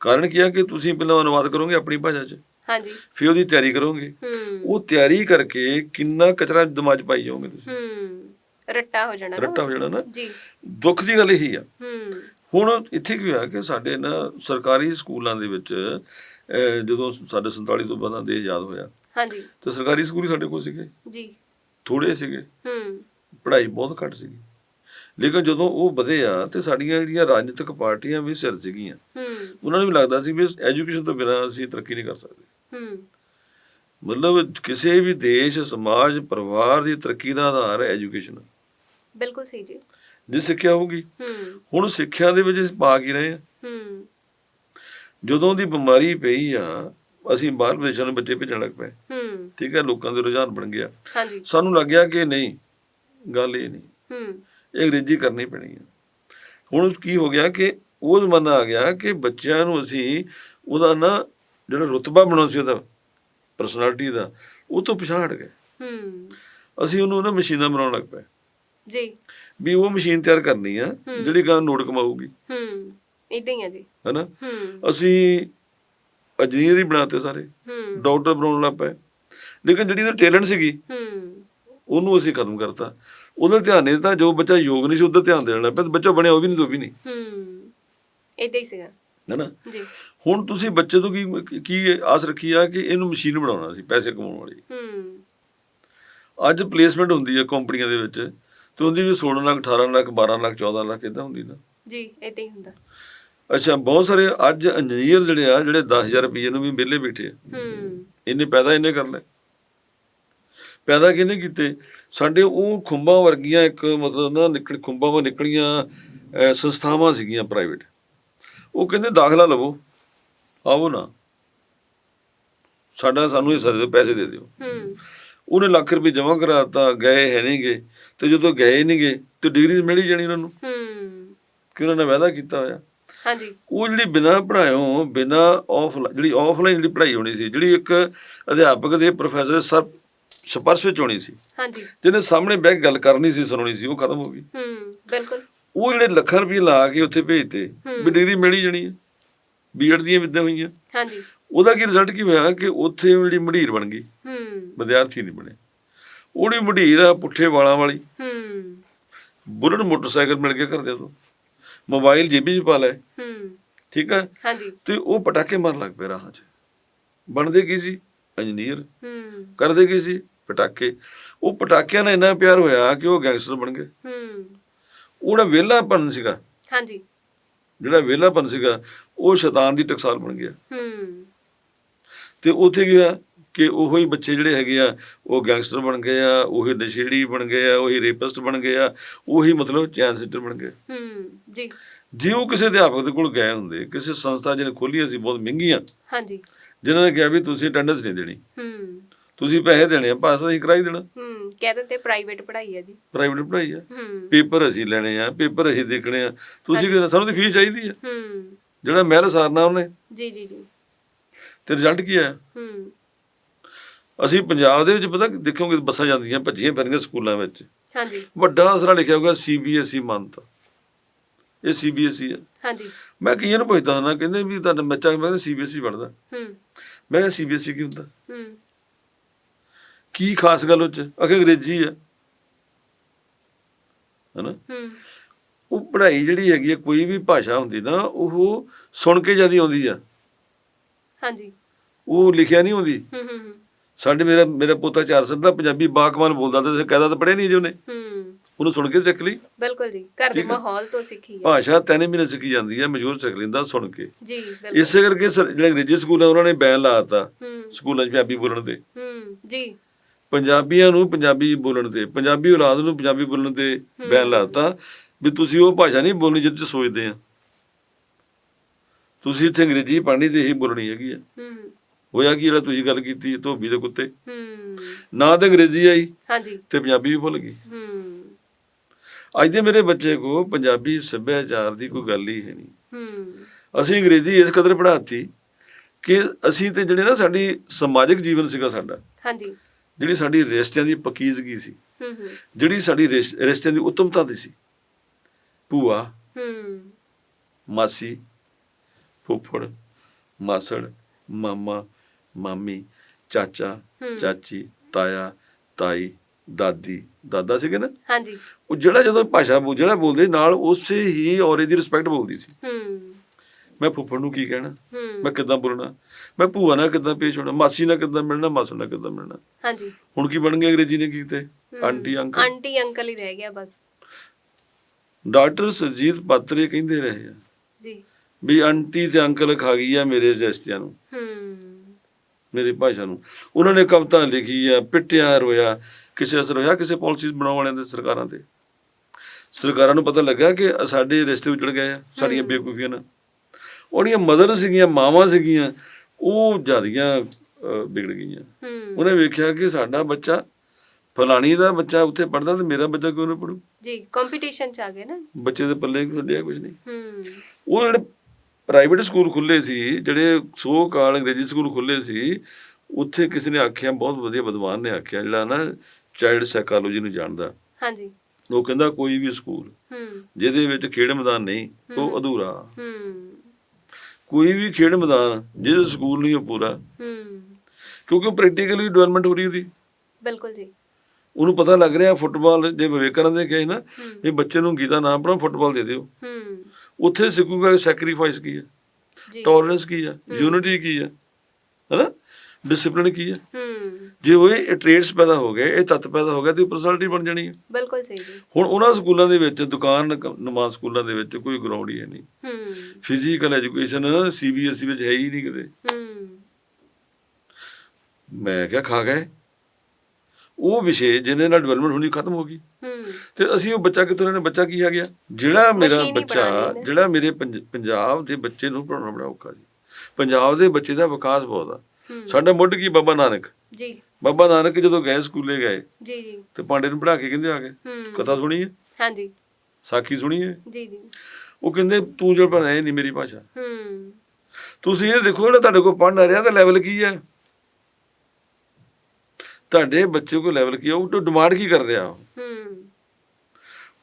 ਕਾਰਨ ਕੀ ਆ ਕਿ ਤੁਸੀਂ ਪਹਿਲਾਂ ਅਨੁਵਾਦ ਕਰੋਗੇ ਆਪਣੀ ਭਾਸ਼ਾ 'ਚ? ਹਾਂਜੀ। ਫਿਰ ਉਹਦੀ ਤਿਆਰੀ ਕਰੋਗੇ। ਹੂੰ। ਉਹ ਤਿਆਰੀ ਕਰਕੇ ਕਿੰਨਾ ਕਚਰਾ ਦਿਮਾਗ 'ਚ ਪਾਈ ਜਾਓਗੇ ਤੁਸੀਂ? ਹੂੰ ਰੱਟਾ ਹੋ ਜਾਣਾ ਨਾ। ਰੱਟਾ ਹੋ ਜਾਣਾ ਨਾ। ਜੀ। ਦੁੱਖ ਦੀ ਗੱਲ ਇਹੀ ਆ। ਹੂੰ। ਹੁਣ ਇੱਥੇ ਕੀ ਹੋਇਆ ਕਿ ਸਾਡੇ ਨਾ ਸਰਕਾਰੀ ਸਕੂਲਾਂ ਦੇ ਵਿੱਚ ਅਹ, ਜਦੋਂ ਸਾਡੇ 47 ਤੋਂ ਬਾਅਦ ਦੇਸ਼ ਆਜ਼ਾਦ ਹੋਇਆ ਹਾਂਜੀ। ਤੇ ਸਰਕਾਰੀ ਸਕੂਲ ਹੀ ਸਾਡੇ ਕੋਲ ਸੀਗੇ। ਜੀ। ਥੋੜੇ ਸੀਗੇ। ਹੂੰ। ਪੜ੍ਹਾਈ ਬਹੁਤ ਘੱਟ ਸੀਗੀ। ਲੇਕਿਨ ਜਦੋਂ ਉਹ ਵਧੇ ਆ ਤੇ ਸਾਡੀਆਂ ਜਿਹੜੀਆਂ ਰਾਜਨੀਤਿਕ ਪਾਰਟੀਆਂ ਵੀ ਸਿਰ ਸੀਗੀਆਂ ਹੂੰ। ਉਹਨਾਂ ਨੂੰ ਵੀ ਲੱਗਦਾ ਸੀ ਵੀ ਐਜੂਕੇਸ਼ਨ ਤੋਂ ਬਿਨਾਂ ਅਸੀਂ ਤਰੱਕੀ ਨਹੀਂ ਕਰ ਸਕਦੇ। ਹੂੰ। ਮਤਲਬ ਕਿਸੇ ਵੀ ਦੇਸ਼ ਸਮਾਜ ਪਰਿਵਾਰ ਦੀ ਤਰੱਕੀ ਦਾ ਆਧਾਰ ਹੈ ਐਜੂਕੇਸ਼ਨ। ਬਿਲਕੁਲ ਸਹੀ ਜੀ। ਜੇ ਸਿੱਖਿਆ ਹੋਊਗੀ। ਹੂੰ। ਹੁਣ ਸਿੱਖਿਆ ਦੇ ਵਿੱਚ ਅਸੀਂ ਪਾ ਕੀ ਰਹੇ ਹੂੰ? ਜਦੋਂ ਦੀ ਬਿਮਾਰੀ ਪਈ ਆ ਅਸੀਂ ਬਾਹਰ ਵਿਦੇਸ਼ਾਂ ਨੂੰ ਬੱਚੇ ਭੇਜਣ ਲੱਗ ਪਏ। ਹੂੰ। ਠੀਕ ਹੈ ਲੋਕਾਂ ਦੇ ਰੁਝਾਨ ਬਣ ਗਿਆ। ਹਾਂਜੀ। ਸਾਨੂੰ ਲੱਗਿਆ ਕਿ ਨਹੀਂ ਗੱਲ ਇਹ ਨਹੀਂ। ਹੂੰ। ਇਹ ਅੰਗਰੇਜ਼ੀ ਕਰਨੀ ਪੈਣੀ ਹੈ ਹੁਣ ਕੀ ਹੋ ਗਿਆ ਕਿ ਉਹ ਜ਼ਮਾਨਾ ਆ ਗਿਆ ਕਿ ਬੱਚਿਆਂ ਨੂੰ ਅਸੀਂ ਉਹਦਾ ਨਾ ਜਿਹੜਾ ਰੁਤਬਾ ਬਣਾਉਣਾ ਸੀ ਉਹਦਾ ਪਰਸਨੈਲਿਟੀ ਦਾ ਉਹ ਤੋਂ ਪਿਛਾੜ ਗਏ। ਹੂੰ। ਅਸੀਂ ਉਹਨੂੰ ਨਾ ਮਸ਼ੀਨਾਂ ਬਣਾਉਣ ਲੱਗ ਪਏ। ਜੀ। ਵੀ ਉਹ ਮਸ਼ੀਨ ਤਿਆਰ ਕਰਨੀ ਆ। ਜਿਹੜੀ ਗਾਂ ਨੋਟ ਕਮਾਊਗੀ। ਹੂੰ ਇਦਾਂ ਹੀ ਆ ਜੀ। ਹੈਨਾ? ਹੂੰ। ਅਸੀਂ ਇੰਜੀਨੀਅਰ ਹੀ ਬਣਾਤੇ ਸਾਰੇ। ਹੂੰ। ਡਾਕਟਰ ਬਣਾਉਣ ਲੱਗ ਪਏ। ਲੇਕਿਨ ਜਿਹੜੀ ਉਹਦਾ ਟੈਲੈਂਟ ਸੀਗੀ ਹੂੰ। ਉਹਨੂੰ ਅਸੀਂ ਖਤਮ ਕਰਤਾ। ਉਹਦਾ ਧਿਆਨ ਨਹੀਂ ਦਿੱਤਾ ਜੋ ਬੱਚਾ ਯੋਗ ਨਹੀਂ ਸੀ ਉਹਦਾ ਧਿਆਨ ਦੇਣ ਲੱਗ ਪਿਆ ਬੱਚਾ ਬਣਿਆ ਉਹ ਵੀ ਨਹੀਂ ਤੋਂ ਵੀ ਨਹੀਂ। ਹੂੰ। ਇਦਾਂ ਹੀ ਸੀਗਾ। ਹੈਨਾ ਜੀ। ਹੁਣ ਤੁਸੀਂ ਬੱਚੇ ਤੋਂ ਕੀ ਕੀ ਆਸ ਰੱਖੀ ਆ ਕਿ ਇਹਨੂੰ ਮਸ਼ੀਨ ਬਣਾਉਣਾ ਸੀ ਪੈਸੇ ਕਮਾਉਣ ਵਾਲੀ? ਹੂੰ। ਅੱਜ ਪਲੇਸਮੈਂਟ ਹੁੰਦੀ ਹੈ ਕੰਪਨੀਆਂ ਦੇ ਵਿੱਚ ਤੇ ਉਹਦੀ ਵੀ 16 ਲੱਖ 18 ਲੱਖ 12 ਲੱਖ 14 ਲੱਖ ਇਦਾਂ ਹੁੰਦੀ ਨਾ? ਜੀ ਇਦਾਂ ਹੀ ਹੁੰਦਾ। ਅੱਛਾ ਬਹੁਤ ਸਾਰੇ ਅੱਜ ਇੰਜੀਨੀਅਰ ਜਿਹੜੇ ਆ ਜਿਹੜੇ 10000 ਰੁਪਏ ਨੂੰ ਵੀ ਵਿਹਲੇ ਬੈਠੇ ਆ। ਹੂੰ। ਇਹਨੇ ਪੈਦਾ ਇਹਨੇ ਕਰ ਲਏ। ਪੈਦਾ ਕਿਹਨੇ ਕੀਤੇ? ਸਾਡੇ ਉਹ ਖੁੰਬਾਂ ਵਰਗੀਆਂ ਇੱਕ ਮਤਲਬ ਨਾ ਨਿਕਲ ਖੁੰਬਾਂ ਵਾ ਨਿਕਲੀਆਂ ਸੰਸਥਾਵਾਂ ਸੀਗੀਆਂ ਪ੍ਰਾਈਵੇਟ ਕਹਿੰਦੇ ਦਾਖਲਾ ਲਵੋ। ਆਵੋ ਨਾ। ਸਾਡਾ ਸਾਨੂੰ ਦੇ ਦਿਓ ਪੈਸੇ ਦੇ ਦਿਓ। ਹੂੰ। ਉਹਨੇ ਲੱਖ ਰੁਪਏ ਜਮ੍ਹਾਂ ਕਰਾਤਾ ਗਏ ਹੈ ਨਹੀਂਗੇ ਤੇ ਜਦੋਂ ਗਏ ਨਹੀਂਗੇ ਤੇ ਡਿਗਰੀ ਮਿਲ ਜਾਣੀ ਉਹਨਾਂ ਨੂੰ। ਹੂੰ। ਕਿ ਉਹਨਾਂ ਨੇ ਵਾਅਦਾ ਕੀਤਾ ਹੋਇਆ। ਹਾਂਜੀ। ਉਹ ਜਿਹੜੀ ਬਿਨਾਂ ਪੜ੍ਹਾਇਓ ਬਿਨਾਂ ਆਫ ਜਿਹੜੀ ਆਫਲਾਈਨ ਜਿਹੜੀ ਪੜ੍ਹਾਈ ਹੋਣੀ ਸੀ ਜਿਹੜੀ ਇੱਕ ਅਧਿਆਪਕ ਦੇ ਪ੍ਰੋਫੈਸਰ ਸਰ ਸਪਰਸ਼ ਵਿੱਚ ਹੋਣੀ ਸੀ। ਹਾਂਜੀ। ਜਿਹਨੇ ਸਾਹਮਣੇ ਕੇ ਗੱਲ ਕਰਨੀ ਸੀ ਸੁਣਾਉਣੀ ਸੀ ਉਹ ਖਤਮ ਹੋ ਗਈ। ਹੂੰ ਬਿਲਕੁਲ। ਉਹ ਜਿਹੜੇ ਲੱਖਾਂ ਰੁਪਏ ਲਾ ਕੇ ਉੱਥੇ ਭੇਜਤੇ ਵੀ ਡਿਗਰੀ ਮਿਲ ਹੀ ਜਾਣੀ ਹੈ ਬੀਐਡ ਦੀਆਂ ਵਿਦਿਆ ਹੋਈਆਂ। ਹਾਂਜੀ। ਉਹਦਾ ਕੀ ਰਿਜ਼ਲਟ ਕੀ ਹੋਇਆ ਕਿ ਉੱਥੇ ਜਿਹੜੀ ਮਢੀਰ ਬਣ ਗਈ। ਹੂੰ। ਵਿਦਿਆਰਥੀ ਨਹੀਂ ਬਣੇ। ਉਹਦੀ ਮਢੀਰ ਆ ਪੁੱਠੇ ਵਾਲਾਂ ਵਾਲੀ। ਹੂੰ। ਬੁਲਟ ਮੋਟਰਸਾਈਕਲ ਮਿਲ ਕੇ ਘਰਦਿਆਂ ਤੋਂ। ਮੋਬਾਈਲ ਜੇਬੀ 'ਚ ਪਾ ਲਏ ਹੂੰ। ਠੀਕ ਹੈ ਹਾਂਜੀ। ਤੇ ਉਹ ਪਟਾਕੇ ਮਾਰਨ ਲੱਗ ਪਏ ਰਾਹਾਂ 'ਚ। ਬਣਦੇ ਕੀ ਸੀ? ਇੰਜੀਨੀਅਰ। ਹੂੰ। ਕਰਦੇ ਕੀ ਸੀ? ਪਟਾਕੇ। ਉਹ ਪਟਾਕਿਆਂ ਨਾਲ ਇੰਨਾ ਪਿਆਰ ਹੋਇਆ ਕਿ ਉਹ ਗੈਂਗਸਟਰ ਬਣ ਗਏ। ਹੂੰ। ਉਹਦਾ ਵਿਹਲਾਪਨ ਸੀਗਾ। ਹਾਂਜੀ। ਜਿਹੜਾ ਵਿਹਲਾਪਨ ਸੀਗਾ ਉਹ ਸ਼ੈਤਾਨ ਦੀ ਟਕਸਾਲ ਬਣ ਗਿਆ। ਹੂੰ। ਤੇ ਉੱਥੇ ਹੋਇਆ ਕਿ ਉਹੋ ਹੀ ਬੱਚੇ ਜਿਹੜੇ ਹੈਗੇ ਆ ਉਹ ਗੈਂਗਸਟਰ ਬਣ ਗਏ ਆ ਉਹੀ ਨਸ਼ੇੜੀ ਬਣ ਗਏ ਆ ਉਹੀ ਰੇਪਿਸਟ ਬਣ ਗਏ ਆ ਉਹੀ ਮਤਲਬ ਚੈਨ ਸਿੱਟਰ ਬਣ ਗਏ। ਹੂੰ ਜੀ। ਜੇ ਉਹ ਕਿਸੇ ਅਧਿਆਪਕ ਦੇ ਕੋਲ ਗਏ ਹੁੰਦੇ ਕਿਸੇ ਸੰਸਥਾ ਜਿਹਨੇ ਖੋਲੀਆਂ ਸੀ ਬਹੁਤ ਮਹਿੰਗੀਆਂ ਹਾਂਜੀ। ਜਿਨ੍ਹਾਂ ਨੇ ਕਿਹਾ ਵੀ ਤੁਸੀਂ ਅਟੈਂਡੈਂਸ ਨਹੀਂ ਦੇਣੀ। ਹੂੰ। ਤੁਸੀਂ ਪੈਸੇ ਦੇਣੇ ਆ ਪਾਸ ਅਸੀਂ ਕਰਾਈ ਦੇਣਾ। ਹੂੰ ਕਹਿ ਦਿੰਦੇ ਪ੍ਰਾਈਵੇਟ ਪੜ੍ਹਾਈ ਹੈ ਜੀ। ਪ੍ਰਾਈਵੇਟ ਪੜ੍ਹਾਈ ਆ। ਹੂੰ। ਪੇਪਰ ਅਸੀਂ ਲੈਣੇ ਆ ਪੇਪਰ ਅਸੀਂ ਦੇਖਣੇ ਆ। ਤੁਸੀਂ ਕੀ ਸਾਨੂੰ ਤਾਂ ਫੀਸ ਚਾਹੀਦੀ ਆ। ਹੂੰ। ਜਿਹੜਾ ਮਹਿਲ ਸਾਰਨਾ ਉਹਨੇ। ਜੀ ਜੀ ਜੀ। ਤੇ ਰਿਜ਼ਲਟ ਕੀ ਆਇਆ? ਹੂੰ। ਅਸੀਂ ਪੰਜਾਬ ਦੇ ਵਿੱਚ ਪਤਾ ਦੇਖੋਗੇ ਬੱਸਾਂ ਜਾਂਦੀਆਂ ਭੱਜੀਆਂ ਫਿਰਦੀਆਂ ਸਕੂਲਾਂ ਵਿੱਚ। ਹਾਂਜੀ। ਵੱਡਾ ਅਸਰਾ ਲਿਖਿਆ ਹੋਊਗਾ ਸੀਬੀਐਸਈ ਮੰਨਤਾ ਇਹ ਸੀਬੀਐਸਈ ਆ। ਹਾਂਜੀ। ਮੈਂ ਕਈਆਂ ਨੂੰ ਪੁੱਛਦਾ ਹੁੰਦਾ ਕਹਿੰਦੇ ਵੀ ਤੁਹਾਡਾ ਬੱਚਾ ਮੈਂ ਸੀਬੀਐਸਈ ਪੜ੍ਹਦਾ। ਹੂੰ। ਮੈਂ ਕਿਹਾ ਸੀਬੀਐਸਈ ਕੀ ਹੁੰਦਾ? ਹੂੰ। ਕੀ ਖਾਸ ਗੱਲ ਉਹ ਚ? ਅਖੇ ਅੰਗਰੇਜ਼ੀ ਆ। ਹਨਾ? ਹੂੰ। ਉਹ ਪੜ੍ਹਾਈ ਜਿਹੜੀ ਹੈਗੀ ਆ ਕੋਈ ਵੀ ਭਾਸ਼ਾ ਹੁੰਦੀ ਨਾ ਉਹ ਸੁਣ ਕੇ ਜ਼ਿਆਦਾ ਆਉਂਦੀ ਆ। ਹਾਂਜੀ। ਉਹ ਲਿਖਿਆ ਨਹੀਂ ਹੁੰਦੀ ਹੂੰ ਹੂੰ ਹੂੰ। ਸਾਡੇ ਮੇਰਾ ਮੇਰਾ ਪੋਤਾ ਚਾਰ ਸਾਲ ਦਾ ਪੰਜਾਬੀ ਬਾਕਮਾਲ ਬੋਲਦਾ ਤੇ ਕਾਇਦਾ ਤਾਂ ਪੜ੍ਹਿਆ ਨਹੀਂ ਜੀ ਉਹਨੇ। ਹੂੰ। ਉਹਨੂੰ ਸੁਣ ਕੇ ਸਿੱਖ ਲਈ। ਬਿਲਕੁਲ ਜੀ। ਘਰ ਦੇ ਹੈ। ਮਾਹੌਲ ਤੋਂ ਸਿੱਖੀ ਹੈ ਭਾਸ਼ਾ ਤਿੰਨ ਮਹੀਨੇ ਸਿੱਖੀ ਜਾਂਦੀ ਹੈ ਮਜ਼ਦੂਰ ਸਿੱਖ ਲੈਂਦਾ ਸੁਣ ਕੇ। ਜੀ ਬਿਲਕੁਲ। ਇਸੇ ਕਰਕੇ ਜਿਹੜੇ ਅੰਗਰੇਜ਼ੀ ਸਕੂਲ ਆ ਉਹਨਾਂ ਨੇ ਬੈਨ ਲਾਤਾ ਹੂੰ। ਸਕੂਲਾਂ 'ਚ ਪੰਜਾਬੀ ਬੋਲਣ ਤੇ ਹੂੰ ਜੀ। ਪੰਜਾਬੀਆਂ ਨੂੰ ਪੰਜਾਬੀ ਬੋਲਣ ਤੇ ਪੰਜਾਬੀ ਔਲਾਦ ਨੂੰ ਪੰਜਾਬੀ ਬੋਲਣ ਤੇ ਬੈਨ ਲਾਤਾ ਵੀ ਤੁਸੀਂ ਉਹ ਭਾਸ਼ਾ ਨਹੀਂ ਬੋਲਣੀ ਜਿੱਦ 'ਚ ਸੋਚਦੇ ਆ। ਤੁਸੀਂ ਇੱਥੇ ਅੰਗਰੇਜ਼ੀ ਪੜ੍ਹਨੀ ਤੇ ਇਹੀ ਬੋਲਣੀ ਹੈਗੀ ਆ। ਹੂੰ। ਹੋਇਆ ਕੀ ਜਿਹੜਾ ਤੁਸੀਂ ਗੱਲ ਕੀਤੀ ਧੋਬੀ ਦੇ ਕੁੱਤੇ? ਹੂੰ। ਨਾ ਤਾਂ ਅੰਗਰੇਜ਼ੀ ਆਈ ਹਾਂਜੀ। ਤੇ ਪੰਜਾਬੀ ਵੀ ਭੁੱਲ ਗਈ। ਹੂੰ। ਅੱਜ ਦੇ ਮੇਰੇ ਬੱਚੇ ਕੋ ਪੰਜਾਬੀ ਸੱਭਿਆਚਾਰ ਦੀ ਕੋਈ ਗੱਲ ਹੀ ਹੈ ਨਹੀਂ। ਹੂੰ। ਅਸੀਂ ਅੰਗਰੇਜ਼ੀ ਇਸ ਕਦਰ ਪੜ੍ਹਾਤੀ ਕਿ ਅਸੀਂ ਤੇ ਜਿਹੜੇ ਨਾ ਸਾਡੀ ਸਮਾਜਿਕ ਜੀਵਨ ਸੀਗਾ ਸਾਡਾ ਹਾਂਜੀ। ਜਿਹੜੀ ਸਾਡੀ ਰਿਸ਼ਤਿਆਂ ਦੀ ਪਕੀਜ਼ਗੀ ਸੀ ਹੂੰ ਹੂੰ। ਜਿਹੜੀ ਸਾਡੀ ਰਿਸ਼- ਰਿਸ਼ਤਿਆਂ ਦੀ ਉੱਤਮਤਾ ਦੀ ਸੀ। ਭੂਆ ਹੂੰ। ਮਾਸੀ ਫੁੱਫੜ ਮਾਸੜ ਮਾਮਾ ਮਾਮੀ ਚਾਚਾ। ਚਾਚੀ ਤਾਇਆ ਤਾਈ ਦਾਦੀ ਦਾਦਾ ਸੀਗੇ ਨਾ? ਹਾਂਜੀ। ਉਹ ਜਿਹੜਾ ਜਦੋਂ ਭਾਸ਼ਾ ਬੋ ਜਿਹੜਾ ਬੋਲਦੇ ਨਾਲ ਉਸੇ ਹੀ ਔਰੇ ਦੀ ਰਿਸਪੈਕਟ ਬੋਲਦੀ ਸੀ। ਹੂੰ। ਮੈਂ ਫੁੱਫੜ ਨੂੰ ਕੀ ਕਹਿਣਾ? ਮੈਂ ਕਿੱਦਾਂ ਬੋਲਣਾ? ਮੈਂ ਭੂਆ ਨਾਲ ਕਿੱਦਾਂ ਪੇਸ਼ ਹੋਣਾ ਮਾਸੀ ਨਾਲ ਕਿੱਦਾਂ ਮਿਲਣਾ ਮਾਸੜ ਨਾਲ ਕਿੱਦਾਂ ਮਿਲਣਾ? ਹਾਂਜੀ। ਹੁਣ ਕੀ ਬਣ ਗਿਆ ਅੰਗਰੇਜ਼ੀ ਨੇ ਕੀਤੇ। Aunty uncle? ਆਂਟੀ ਅੰਕਲ ਹੀ ਰਹਿ ਗਿਆ ਬਸ। ਡਾਕਟਰ ਸਰਜੀਤ ਪਾਤਰੇ ਕਹਿੰਦੇ ਰਹੇ ਆ। ਜੀ। ਵੀ ਆਂਟੀ ਤੇ ਅੰਕਲ ਖਾ ਗਈ ਆ ਮੇਰੇ ਰਿਸ਼ਤਿਆਂ ਨੂੰ। ਹੂੰ। ਮੇਰੀ ਭਾਸ਼ਾ ਨੂੰ। ਉਹਨਾਂ ਨੇ ਕਵਿਤਾ ਲਿਖੀ ਆ ਪਿੱਟਿਆ ਰੋਇਆ। ਕਿਸੇ ਅਸਰ ਹੋਇਆ ਕਿਸੇ ਪਾਲਿਸੀਜ਼ ਬਣਾਉਣ ਵਾਲਿਆਂ ਦੇ ਸਰਕਾਰਾਂ ਤੇ? ਸਰਕਾਰਾਂ ਨੂੰ ਪਤਾ ਲੱਗਾ ਕਿ ਸਾਡੇ ਰਿਸ਼ਤੇ ਉਜੜ ਗਏ ਆ ਸਾਡੀਆਂ ਬੇਵਕੂਫੀਆਂ ਨਾਲ। ਉਹਦੀਆਂ ਮਦਰ ਸੀਗੀਆਂ ਮਾਵਾਂ ਸੀਗੀਆਂ ਉਹ ਜਿਆਦੀਆਂ ਵਿਗੜ ਗਈਆਂ। ਉਹਨੇ ਵੇਖਿਆ ਕਿ ਸਾਡਾ ਬੱਚਾ ਫਲਾਣੀ ਦਾ ਬੱਚਾ ਉੱਥੇ ਪੜਦਾ ਤੇ ਮੇਰਾ ਬੱਚਾ ਕਿਉਂ ਨਾ ਪੜੂ ਜੀ ਕੰਪੀਟੀਸ਼ਨ ਚ ਆ ਗਏ ਨਾ। ਬੱਚੇ ਦੇ ਪੱਲੇ ਕੁਝ ਛੱਡਿਆ ਕੁਝ ਨਹੀਂ? ਹੂੰ। ਉਹ ਜਿਹੜੇ ਪ੍ਰਾਈਵੇਟ ਸਕੂਲ ਖੁੱਲੇ ਸੀ ਜਿਹੜੇ ਸੋ ਕਾਲ ਅੰਗਰੇਜ਼ੀ ਸਕੂਲ ਖੁੱਲੇ ਸੀ ਉੱਥੇ ਕਿਸੇ ਨੇ ਆਖਿਆ ਬਹੁਤ ਵਧੀਆ ਵਿਦਵਾਨ ਨੇ ਆਖਿਆ ਜਿਹੜਾ ਨਾ ਚਾਈਲਡ ਸਾਈਕੋਲੋਜੀ ਨੂੰ ਜਾਣਦਾ। ਹਾਂਜੀ। ਉਹ ਕਹਿੰਦਾ ਕੋਈ ਵੀ ਸਕੂਲ ਹੂੰ। ਜਿਹਦੇ ਵਿੱਚ ਖੇਡ ਮੈਦਾਨ ਨਹੀਂ ਉਹ। ਅਧੂਰਾ। ਹੂੰ। ਕੋਈ ਵੀ ਖੇਡ ਮੈਦਾਨ ਜਿਹਦੇ ਸਕੂਲ ਨਹੀਂ ਉਹ ਪੂਰਾ। ਹੂੰ। ਕਿਉਂਕਿ ਪ੍ਰੈਕਟੀਕਲੀ ਡਿਵੈਲਪਮੈਂਟ ਹੋ ਰਹੀ ਉਹਦੀ। ਬਿਲਕੁਲ ਜੀ। ਉਹਨੂੰ ਪਤਾ ਲੱਗ ਰਿਹਾ ਫੁੱਟਬਾਲ ਜੇ ਵਿਵੇਕਾਨੰਦ ਨੇ ਕਹੇ ਨਾ ਇਹ ਬੱਚੇ ਨੂੰ ਗੀਤਾ ਨਾ ਪੜੋ ਫੁੱਟਬਾਲ ਦੇ ਦਿਓ। ਹੂੰ। ਉੱਥੇ ਸਿੱਖੂਗਾ ਸੈਕਰੀਫਾਈਸ ਕੀ ਹੈ ਜੀ। ਟੋਲਰੈਂਸ ਕੀ ਹੈ। ਯੂਨਿਟੀ ਕੀ ਹੈ ਹੈਨਾ? ਡਿਸਪਲਿਨ ਕੀ ਹੈ? ਹੂੰ। ਜੇ ਉਹ ਇਹ ਟ੍ਰੇਡਸ ਪੈਦਾ ਹੋ ਗਏ ਇਹ ਤੱਤ ਪੈਦਾ ਹੋ ਗਿਆ ਤੇ ਪਰਸਨੈਲਿਟੀ ਬਣ ਜਾਣੀ ਹੈ। ਬਿਲਕੁਲ ਸਹੀ ਜੀ। ਹੁਣ ਉਹਨਾਂ ਸਕੂਲਾਂ ਦੇ ਵਿੱਚ ਦੁਕਾਨ ਨਮਾਜ਼ ਸਕੂਲਾਂ ਦੇ ਵਿੱਚ ਕੋਈ ਗਰਾਊਂਡ ਹੀ ਨਹੀਂ। ਹੂੰ। ਫਿਜ਼ੀਕਲ ਐਜੂਕੇਸ਼ਨ ਸੀਬੀਐਸਈ ਵਿੱਚ ਹੈ ਹੀ ਨਹੀਂ ਕਿਤੇ ਹੂੰ। ਮੈਂ ਕਿਹਾ ਖਾ ਗਏ। ਉਹ ਵਿਸ਼ੇ ਜਿਹਨੇ ਨਾਲ ਡਿਵੈਲਪਮੈਂਟ ਹੋਣੀ ਖਤਮ ਹੋ ਗਈ। ਹੂੰ। ਤੇ ਅਸੀਂ ਉਹ ਬੱਚਾ ਕਿੱਥੋਂ ਲੈਣਾ? ਬੱਚਾ ਕੀ ਆ ਗਿਆ? ਜਿਹੜਾ ਮੇਰਾ ਬੱਚਾ ਨੇ। ਜਿਹੜਾ ਮੇਰੇ ਪੰਜ- ਪੰਜਾਬ ਦੇ ਬੱਚੇ ਨੂੰ ਪੜਾਉਣਾ ਬੜਾ ਔਖਾ ਜੀ। ਪੰਜਾਬ ਦੇ ਬੱਚੇ ਦਾ ਵਿਕਾਸ ਬਹੁਤ ਆ। ਸਾਡਾ ਮੁੱਢ ਕੀ ਬਾਬਾ ਨਾਨਕ? ਜੀ। ਬਾਬਾ ਨਾਨਕ ਜਦੋਂ ਗਏ ਸਕੂਲੇ ਗਏ ਜੀ ਜੀ। ਤੇ ਪਾਂਡੇ ਨੂੰ ਪੜਾ ਕੇ ਕਹਿੰਦੇ ਆ ਹੂੰ। ਕਥਾ ਸੁਣੀ ਹੈ? ਹਾਂਜੀ। ਸਾਖੀ ਸੁਣੀ ਹੈ? ਜੀ ਜੀ। ਉਹ ਕਹਿੰਦੇ ਤੂੰ ਜਿਹੜਾ ਪੜਾਇਆ ਨਹੀਂ ਮੇਰੀ ਭਾਸ਼ਾ। ਹੂੰ। ਤੁਸੀਂ ਇਹ ਦੇਖੋ ਜਿਹੜਾ ਤੁਹਾਡੇ ਕੋਲ ਪੜ੍ਹਨ ਆ ਰਿਹਾ ਤਾਂ ਲੈਵਲ ਕੀ ਹੈ? ਤੁਹਾਡੇ ਬੱਚੇ ਕੋਲ ਲੈਵਲ ਕੀ ਹੈ? ਉਹ ਡਿਮਾਂਡ ਕੀ ਕਰ ਰਿਹਾ? ਹੂੰ।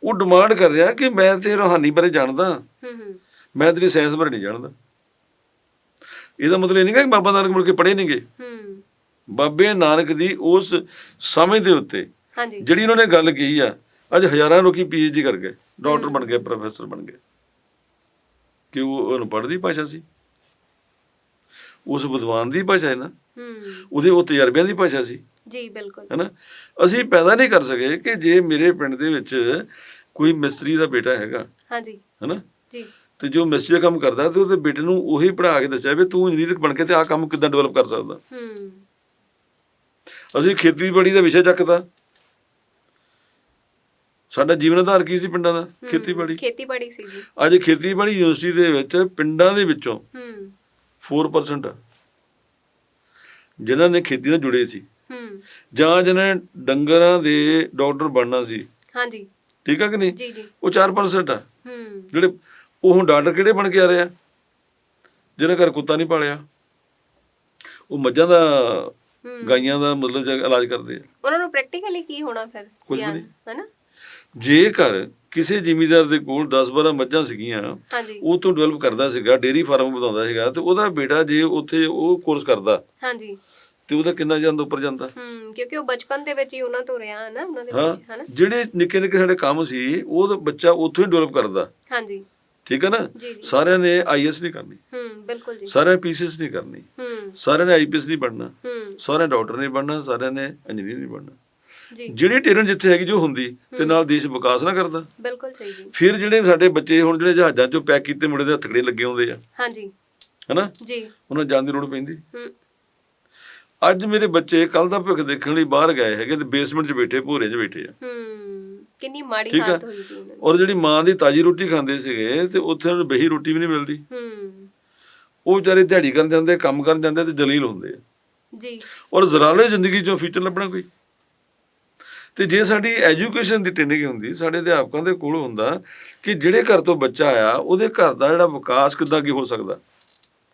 ਉਹ ਡਿਮਾਂਡ ਕਰ ਰਿਹਾ ਕਿ ਮੈਂ ਤੇ ਰੋਹਾਨੀ ਬਾਰੇ ਜਾਣਦਾ। ਹੂੰ ਹੂੰ। ਮੈਂ ਤੇਰੀ ਸਾਇੰਸ ਬਾਰੇ ਨਹੀਂ ਜਾਣਦਾ। ਇਹਦਾ ਮਤਲਬ ਇਹ ਨਹੀਂ ਕਿ ਬਾਬਾ ਨਾਨਕ ਮੁੜ ਕੇ ਪੜ੍ਹੇ ਨਹੀਂਗੇ। ਹੂੰ। ਬਾਬੇ ਨਾਨਕ ਦੀ ਉਸ ਸਮਝ ਦੇ ਉੱਤੇ ਹਾਂਜੀ। ਜਿਹੜੀ ਉਹਨਾਂ ਨੇ ਗੱਲ ਕਹੀ ਆ ਅੱਜ ਹਜ਼ਾਰਾਂ ਲੋਕੀ ਪੀਐਚਡੀ ਕਰ ਗਏ ਡਾਕਟਰ ਬਣ ਗਏ ਪ੍ਰੋਫੈਸਰ ਬਣ ਗਏ। ਕਿ ਉਹ ਅਨਪੜ੍ਹ ਦੀ ਭਾਸ਼ਾ ਸੀ। ਉਸ ਵਿਦਵਾਨ ਦੀ ਭਾਸ਼ਾ ਹੈ ਨਾ ਹੂੰ। ਉਹਦੇ ਉਹ ਤਜਰਬਿਆਂ ਦੀ ਭਾਸ਼ਾ ਸੀ। ਜੀ ਬਿਲਕੁਲ। ਹੈਨਾ ਅਸੀਂ ਪੈਦਾ ਨਹੀਂ ਕਰ ਸਕੇ ਕਿ ਜੇ ਮੇਰੇ ਪਿੰਡ ਦੇ ਵਿੱਚ ਕੋਈ ਮਿਸਤਰੀ ਦਾ ਬੇਟਾ ਹੈਗਾ। ਹਾਂਜੀ। ਹੈਨਾ ਜੀ। ਤੇ ਜੋ ਦਾ ਕੰਮ ਕਰਦਾ ਤੇ ਉਹਦੇ ਬੇਟੇ ਨੂੰ ਉਹੀ ਪੜ੍ਹਾ ਕੇ ਦੱਸਿਆ ਵੀ ਤੂੰ ਇੰਜੀਨੀਅਰ ਬਣ ਕੇ ਤੇ ਆਹ ਕੰਮ ਕਿੱਦਾਂ ਡਿਵੈਲਪ ਕਰ ਸਕਦਾ। ਹੂੰ। ਅਸੀਂ ਖੇਤੀਬਾੜੀ ਦਾ ਵਿਸ਼ਾ ਚੱਕਦਾ। ਸਾਡਾ ਜੀਵਨ ਆਧਾਰ ਕੀ ਸੀ ਪਿੰਡਾਂ ਦਾ? ਖੇਤੀਬਾੜੀ। ਖੇਤੀਬਾੜੀ ਸੀ ਜੀ। ਅੱਜ ਖੇਤੀਬਾੜੀ ਯੂਨੀਵਰਸਿਟੀ ਦੇ ਵਿੱਚ ਪਿੰਡਾਂ ਦੇ ਵਿੱਚੋਂ ਹੂੰ। 4% ਆ ਜਿਨ੍ਹਾਂ ਨੇ ਖੇਤੀ ਨਾਲ ਜੁੜੇ ਸੀ। ਹੂੰ। ਜਾਂ ਜਿਨ੍ਹਾਂ ਨੇ ਡੰਗਰਾਂ ਦੇ ਡਾਕਟਰ ਬਣਨਾ ਸੀ। ਹਾਂਜੀ। ਠੀਕ ਆ ਕਿ ਨਹੀਂ? ਜੀ ਜੀ। ਉਹ 4% ਆ। ਹੂੰ। ਜਿਹੜੇ ਉਹ ਹੁਣ ਡਾਕਟਰ ਕਿਹੜੇ ਬਣ ਕੇ ਆ ਰਹੇ? ਜਿਹਨਾਂ ਘਰ ਕੁੱਤਾ ਨਹੀਂ ਪਾਲਿਆ। ਉਹ ਮੱਝਾਂ ਦਾ ਹੂੰ। ਗਾਈਆਂ ਦਾ ਮਤਲਬ ਜੇ ਇਲਾਜ ਕਰਦੇ ਆ। ਉਹਨਾਂ ਨੂੰ ਪ੍ਰੈਕਟੀਕਲੀ ਕੀ ਹੋਣਾ ਫਿਰ? ਕੁਝ ਨਹੀਂ। ਹੈਨਾ? ਜੇਕਰ ਕਿਸੇ ਜ਼ਿਮੀਂਦਾਰ ਦੇ ਕੋਲ 10-12 ਮੱਝਾਂ ਸੀਗੀਆਂ ਉਹ ਤੋਂ ਡਿਵੈਲਪ ਕਰਦਾ ਸੀਗਾ ਡੇਰੀ ਫਾਰਮ ਵਧਾਉਂਦਾ ਸੀਗਾ ਤੇ ਉਹਦਾ ਬੇਟਾ ਜੇ ਉੱਥੇ ਉਹ ਕੋਰਸ ਕਰਦਾ ਹਾਂਜੀ। ਤੇ ਉਹਦਾ ਕਿੰਨਾ ਜਾਂਦਾ ਉੱਪਰ ਜਾਂਦਾ? ਹੂੰ ਕਿਉਂਕਿ ਉਹ ਬਚਪਨ ਦੇ ਵਿੱਚ ਹੀ ਉਹਨਾਂ ਤੋਂ ਰਿਹਾ ਹੈ ਨਾ ਉਹਨਾਂ ਦੇ ਹਾਂ। ਵਿੱਚ ਹੈਨਾ? ਜਿਹੜੇ ਨਿੱਕੇ ਨਿੱਕੇ ਸਾਡੇ ਕੰਮ ਸੀ ਉਹ ਬੱਚਾ ਉੱਥੋਂ ਹੀ ਡਿਵੈਲਪ ਕਰਦਾ। ਹਾਂਜੀ। ਠੀਕ ਹੈ ਨਾ? ਸਾਰਿਆਂ ਨੇ ਆਈਐਸ ਨਹੀਂ ਕਰਨੀ। ਹੂੰ ਬਿਲਕੁਲ ਜੀ। ਸਾਰਿਆਂ ਨੇ ਪੀਸੀਐਸ ਨਹੀਂ ਕਰਨੀ। ਹੂੰ। ਸਾਰਿਆਂ ਨੇ ਆਈਪੀਐਸ ਨਹੀਂ ਬਣਨਾ। ਹੂੰ। ਸਾਰਿਆਂ ਡਾਕਟਰ ਨਹੀਂ ਬਣਨਾ ਸਾਰਿਆਂ ਨੇ ਇੰਜੀਨੀਅਰ ਨਹੀਂ ਬਣਨਾ। ਜੀ। ਜਿਹੜੀ ਟ੍ਰੇਨਿੰਗ ਜਿੱਥੇ ਹੈਗੀ ਜੋ ਹੁੰਦੀ ਤੇ ਨਾਲ ਦੇਸ਼ ਵਿਕਾਸ ਨਾ ਕਰਦਾ। ਬਿਲਕੁਲ ਸਹੀ ਜੀ। ਫਿਰ ਜਿਹੜੇ ਸਾਡੇ ਬੱਚੇ ਹੁਣ ਜਿਹੜੇ ਜਹਾਜ਼ਾਂ 'ਚੋਂ ਪੈਕ ਕੀਤੇ ਮੁੰਡੇ ਦੇ ਹੱਥਕੜੇ ਲੱਗੇ ਹੁੰਦੇ ਆ। ਹਾਂਜੀ। ਹਨਾ? ਜੀ। ਉਹਨਾਂ ਜਾਣ ਦੀ ਲੋੜ ਪੈਂਦੀ। ਹੂੰ। ਅੱਜ ਮੇਰੇ ਬੱਚੇ ਕੱਲ ਦਾ ਭੁੱਖ ਦੇਖਣ ਲਈ ਬਾਹਰ ਗਏ ਹੈਗੇ ਤੇ ਬੇਸਮੈਂਟ 'ਚ ਬੈਠੇ ਭੋਰੇ 'ਚ ਬੈਠੇ ਆ। ਹੂੰ। ਕਿੰਨੀ ਮਾੜੀ ਠੀਕ ਆ। ਹਾਲਤ ਹੋਈ ਸੀ ਉਹਨਾਂ ਦੀ। ਔਰ ਜਿਹੜੀ ਮਾਂ ਦੀ ਤਾਜੀ ਰੋਟੀ ਖਾਂਦੇ ਸੀਗੇ ਤੇ ਉੱਥੇ ਉਹਨਾਂ ਨੂੰ ਬਹੀ ਰੋਟੀ ਵੀ ਨਹੀਂ ਮਿਲਦੀ। ਹੂੰ। ਉਹ ਵਿਚਾਰੇ ਦਿਹਾੜੀ ਕਰਨ ਜਾਂਦੇ ਕੰਮ ਕਰਨ ਜਾਂਦੇ ਤੇ ਜਲੀਲ ਹੁੰਦੇ ਆ। ਜੀ। ਔਰ ਜ਼ਰਾਲੇ ਜ਼ਿੰਦਗੀ 'ਚੋਂ ਫਿਊਚਰ ਲੱਭਣਾ ਕੋਈ? ਤੇ ਜੇ ਸਾਡੀ ਐਜੂਕੇਸ਼ਨ ਦੀ ਟ੍ਰੇਨਿੰਗ ਹੁੰਦੀ ਸਾਡੇ ਅਧਿਆਪਕਾਂ ਦੇ ਕੋਲ ਹੁੰਦਾ ਕਿ ਜਿਹੜੇ ਘਰ ਤੋਂ ਬੱਚਾ ਆਇਆ ਉਹਦੇ ਘਰ ਦਾ ਜਿਹੜਾ ਵਿਕਾਸ ਕਿੱਦਾਂ ਕੀ ਹੋ ਸਕਦਾ?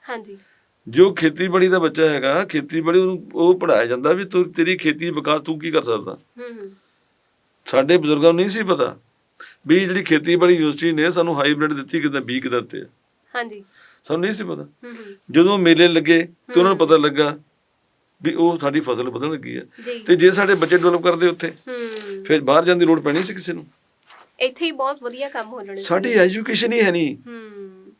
ਹਾਂਜੀ। ਜੋ ਖੇਤੀਬਾੜੀ ਦਾ ਬੱਚਾ ਹੈਗਾ ਖੇਤੀਬਾੜੀ ਉਹਨੂੰ ਉਹ ਪੜਾਇਆ ਜਾਂਦਾ ਵੀ ਤੂੰ ਤੇਰੀ ਖੇਤੀ ਵਿਕਾਸ ਤੂੰ ਕੀ ਕਰ ਸਕਦਾ? ਹੂੰ ਹੂੰ। ਸਾਡੇ ਬਜ਼ੁਰਗਾਂ ਨੂੰ ਨਹੀਂ ਸੀ ਪਤਾ ਵੀ ਜਿਹੜੀ ਖੇਤੀਬਾੜੀ ਯੂਨੀਵਰਸਿਟੀ ਨੇ ਸਾਨੂੰ ਹਾਈਬ੍ਰਿਡ ਦਿੱਤੀ ਕਿਦਾਂ ਬੀ ਕਿੱਦਾਂ। ਹਾਂਜੀ। ਸਾਨੂੰ ਨਹੀਂ ਸੀ ਪਤਾ। ਹੂੰ ਹੂੰ। ਜਦੋਂ ਮੇਲੇ ਲੱਗੇ ਤੇ ਉਹਨਾਂ ਨੂੰ ਪਤਾ ਲੱਗਾ ਵੀ ਉਹ ਸਾਡੀ ਫਸਲ ਵਧਣ ਲੱਗੀ ਜੀ। ਤੇ ਜੇ ਸਾਡੇ ਬੱਚੇ ਡਿਵੈਲਪ ਕਰਦੇ ਉੱਥੇ ਹੂੰ। ਫਿਰ ਬਾਹਰ ਜਾਣ ਦੀ ਲੋੜ ਪੈਣੀ ਸੀ ਕਿਸੇ ਨੂੰ। ਇੱਥੇ ਹੀ ਬਹੁਤ ਵਧੀਆ ਕੰਮ ਹੋ ਜਾਣੇ। ਸਾਡੀ ਐਜੂਕੇਸ਼ਨ ਹੀ ਹੈ ਨਹੀਂ। ਹੂੰ।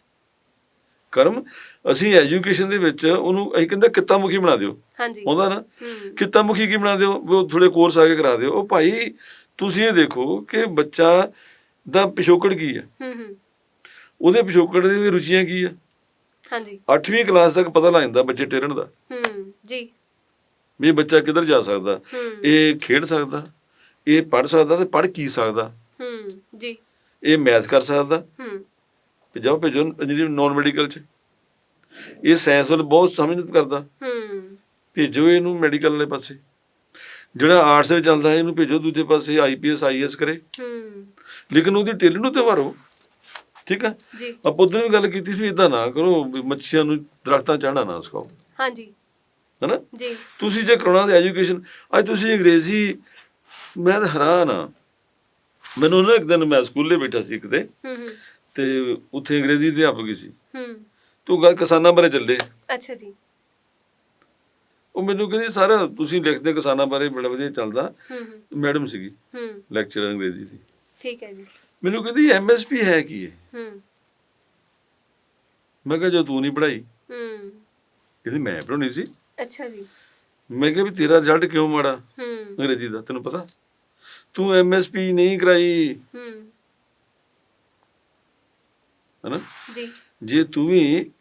ਕਰਮ ਅਸੀਂ ਐਜੂਕੇਸ਼ਨ ਦੇ ਵਿੱਚ ਉਹਨੂੰ ਅਸੀਂ ਕਹਿੰਦੇ ਕਿੱਤਾ ਮੁਖੀ ਬਣਾ ਦਿਓ। ਹਾਂਜੀ। ਆਉਂਦਾ ਨਾ? ਹੂੰ। ਕਿੱਤਾ ਮੁਖੀ ਕੀ ਬਣਾ ਦਿਓ? ਉਹ ਥੋੜੇ ਕੋਰਸ ਆ ਕੇ ਕਰਾ ਦਿਓ। ਉਹ ਭਾਈ ਤੁਸੀਂ ਇਹ ਦੇਖੋ ਕਿ ਬੱਚਾ ਦਾ ਪਿਛੋਕੜ ਕੀ ਹੈ? ਹੂੰ ਹੂੰ। ਉਹਦੇ ਪਿਛੋਕੜ ਦੀ ਰੁਚੀਆਂ ਕੀ ਆ? ਹਾਂਜੀ। 8ਵੀਂ ਕਲਾਸ ਤੱਕ ਪਤਾ ਲੱਗ ਜਾਂਦਾ ਬੱਚੇ ਟੇਰਣ ਦਾ। ਹੂੰ ਜੀ। ਵੀ ਬੱਚਾ ਕਿੱਧਰ ਜਾ ਸਕਦਾ? ਇਹ ਖੇਡ ਸਕਦਾ? ਇਹ ਪੜ ਸਕਦਾ ਤੇ ਪੜ ਕੀ ਸਕਦਾ? ਹੂੰ ਜੀ। ਇਹ ਮੈਥ ਕਰ ਸਕਦਾ? ਹੂੰ। ਭੇਜੋ ਭੇਜੋ ਇੰਜੀਨੀਅਰ ਨਾਨ ਮੈਡੀਕਲ ਚ। ਇਹ ਸਾਇੰਸ ਵੱਲ ਬਹੁਤ ਸਮਝ ਕਰਦਾ। ਹੂੰ। ਭੇਜੋ ਇਹਨੂੰ ਮੈਡੀਕਲ ਵਾਲੇ ਪਾਸੇ। ਜਿਹੜਾ ਆਰਟਸ ਵਿੱਚ ਚੱਲਦਾ ਇਹਨੂੰ ਭੇਜੋ ਦੂਜੇ ਪਾਸੇ ਆਈਪੀਐਸ ਆਈਐਸ ਕਰੇ। ਹੂੰ। ਲੇਕਿਨ ਉਹਦੀ ਟੇਲ ਨੂੰ ਤੇ ਵਾਰੋ ਠੀਕ ਹੈ? ਜੀ। ਆਪਾਂ ਉਦੋਂ ਵੀ ਗੱਲ ਕੀਤੀ ਸੀ ਇਦਾਂ ਨਾ ਕਰੋ ਵੀ ਮੱਛੀਆਂ ਨੂੰ ਦਰਖਤਾਂ ਚੜ੍ਹਨਾ ਨਾ ਸਿਖਾਓ। ਹਾਂਜੀ। ਹੈਨਾ? ਜੀ। ਤੁਸੀਂ ਜੇ ਕਰਾਉਣਾ ਤੇ ਐਜੂਕੇਸ਼ਨ ਅੱਜ ਤੁਸੀਂ ਅੰਗਰੇਜ਼ੀ ਮੈਂ ਤਾਂ ਹੈਰਾਨ ਆ ਮੈਨੂੰ ਨਾ ਇੱਕ ਦਿਨ ਮੈਂ ਸਕੂਲੇ ਬੈਠਾ ਸੀ ਕਿਤੇ ਹੂੰ ਹੂੰ। ਤੇ ਉੱਥੇ ਅੰਗਰੇਜ਼ੀ ਅਧਿਆਪਕ ਸੀ। ਹੂੰ। ਤੂੰ ਗੱਲ ਕਿਸਾਨਾਂ ਬਾਰੇ ਚੱਲੇ। ਅੱਛਾ ਜੀ। ਉਹ ਮੈਨੂੰ ਕਹਿੰਦੀ ਸਰ ਤੁਸੀਂ ਲਿਖਦੇ ਕਿਸਾਨਾਂ ਬਾਰੇ ਬੜਾ ਵਧੀਆ ਚੱਲਦਾ। ਮੈਡਮ ਸੀਗੀ ਹੂੰ। ਲੈਕਚਰ ਅੰਗਰੇਜ਼ੀ ਦੀ। ਠੀਕ ਹੈ ਜੀ। ਮੈਨੂੰ ਕਹਿੰਦੀ ਐਮਐਸਪੀ ਹੈ ਕੀ ਹੈ ਹੂੰ। ਮੈਂ ਕਿਹਾ ਜੋ ਤੂੰ ਨਹੀਂ ਪੜ੍ਹਾਈ? ਹੂੰ। ਕਹਿੰਦੀ ਮੈਂ ਪੜ੍ਹਾਉਣੀ ਸੀ। ਅੱਛਾ ਜੀ। ਮੈਂ ਕਿਹਾ ਵੀ ਤੇਰਾ ਰਿਜ਼ਲਟ ਕਿਉਂ ਮਾੜਾ? ਹੂੰ। ਅੰਗਰੇਜ਼ੀ ਦਾ ਤੈਨੂੰ ਪਤਾ? ਤੂੰ ਐਮਐਸਪੀ ਨਹੀਂ ਕਰਾਈ। ਹੂੰ। ਹਨਾ? ਜੀ। ਜੇ ਤੂੰ ਵੀ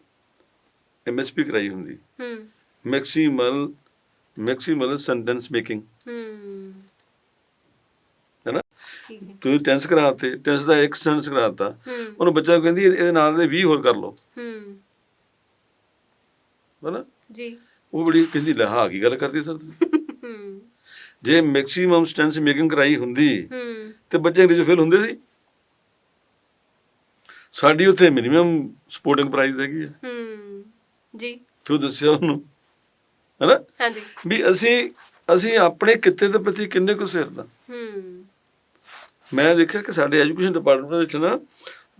ਐਮਐਸਪੀ ਕਰਾਈ ਹੁੰਦੀ ਹੂੰ। ਮੈਕਸਿਮਲ ਮੈਕਸਿਮਲ ਸੈਂਟੈਂਸ ਮੇਕਿੰਗ ਹੂੰ। ਹੈ। ਤੂੰ ਟੈਂਸ ਕਰਾਤੇ ਟੈਂਸ ਦਾ ਇੱਕ ਸੈਂਟੈਂਸ ਕਰਾਤਾ ਹੂੰ। ਉਹਨੂੰ ਬੱਚਾ ਕਹਿੰਦੀ ਇਹਦੇ ਨਾਲ ਦੇ 20 ਹੋਰ ਕਰ ਲਓ। ਹੂੰ। ਹੈਨਾ? ਜੀ। ਉਹ ਬੜੀ ਕਹਿੰਦੀ ਲੈ ਹਾਂ ਕੀ ਗੱਲ ਕਰਦੀ ਸਰ ਤੁਸੀਂ। ਹੂੰ। ਜੇ ਮੈਕਸਿਮਮ ਸਟੈਂਸ ਮੇਕਿੰਗ ਕਰਾਈ ਹੁੰਦੀ ਹੂੰ। ਤੇ ਬੱਚੇ ਅੰਗਰੇਜ਼ੀ ਫੇਲ ਹੁੰਦੇ ਸੀ। ਸਾਡੀ ਉੱਥੇ ਮਿਨੀਮਮ ਸਪੋਰਟਿੰਗ ਪ੍ਰਾਈਸ ਹੈਗੀ ਹੈ। ਹੂੰ। ਜੀ। ਫਿਰ ਦੱਸਿਆ ਉਹਨੂੰ। ਹੈਨਾ? ਹਾਂਜੀ। ਵੀ ਅਸੀਂ ਅਸੀਂ ਆਪਣੇ ਕਿੱਤੇ ਦੇ ਪ੍ਰਤੀ ਕਿੰਨੇ ਕੁ ਸਿਰਦਾ ਹੂੰ। ਮੈਂ ਦੇਖਿਆ ਕਿ ਸਾਡੇ ਐਜੂਕੇਸ਼ਨ ਡਿਪਾਰਟਮੈਂਟ ਵਿੱਚ ਨਾ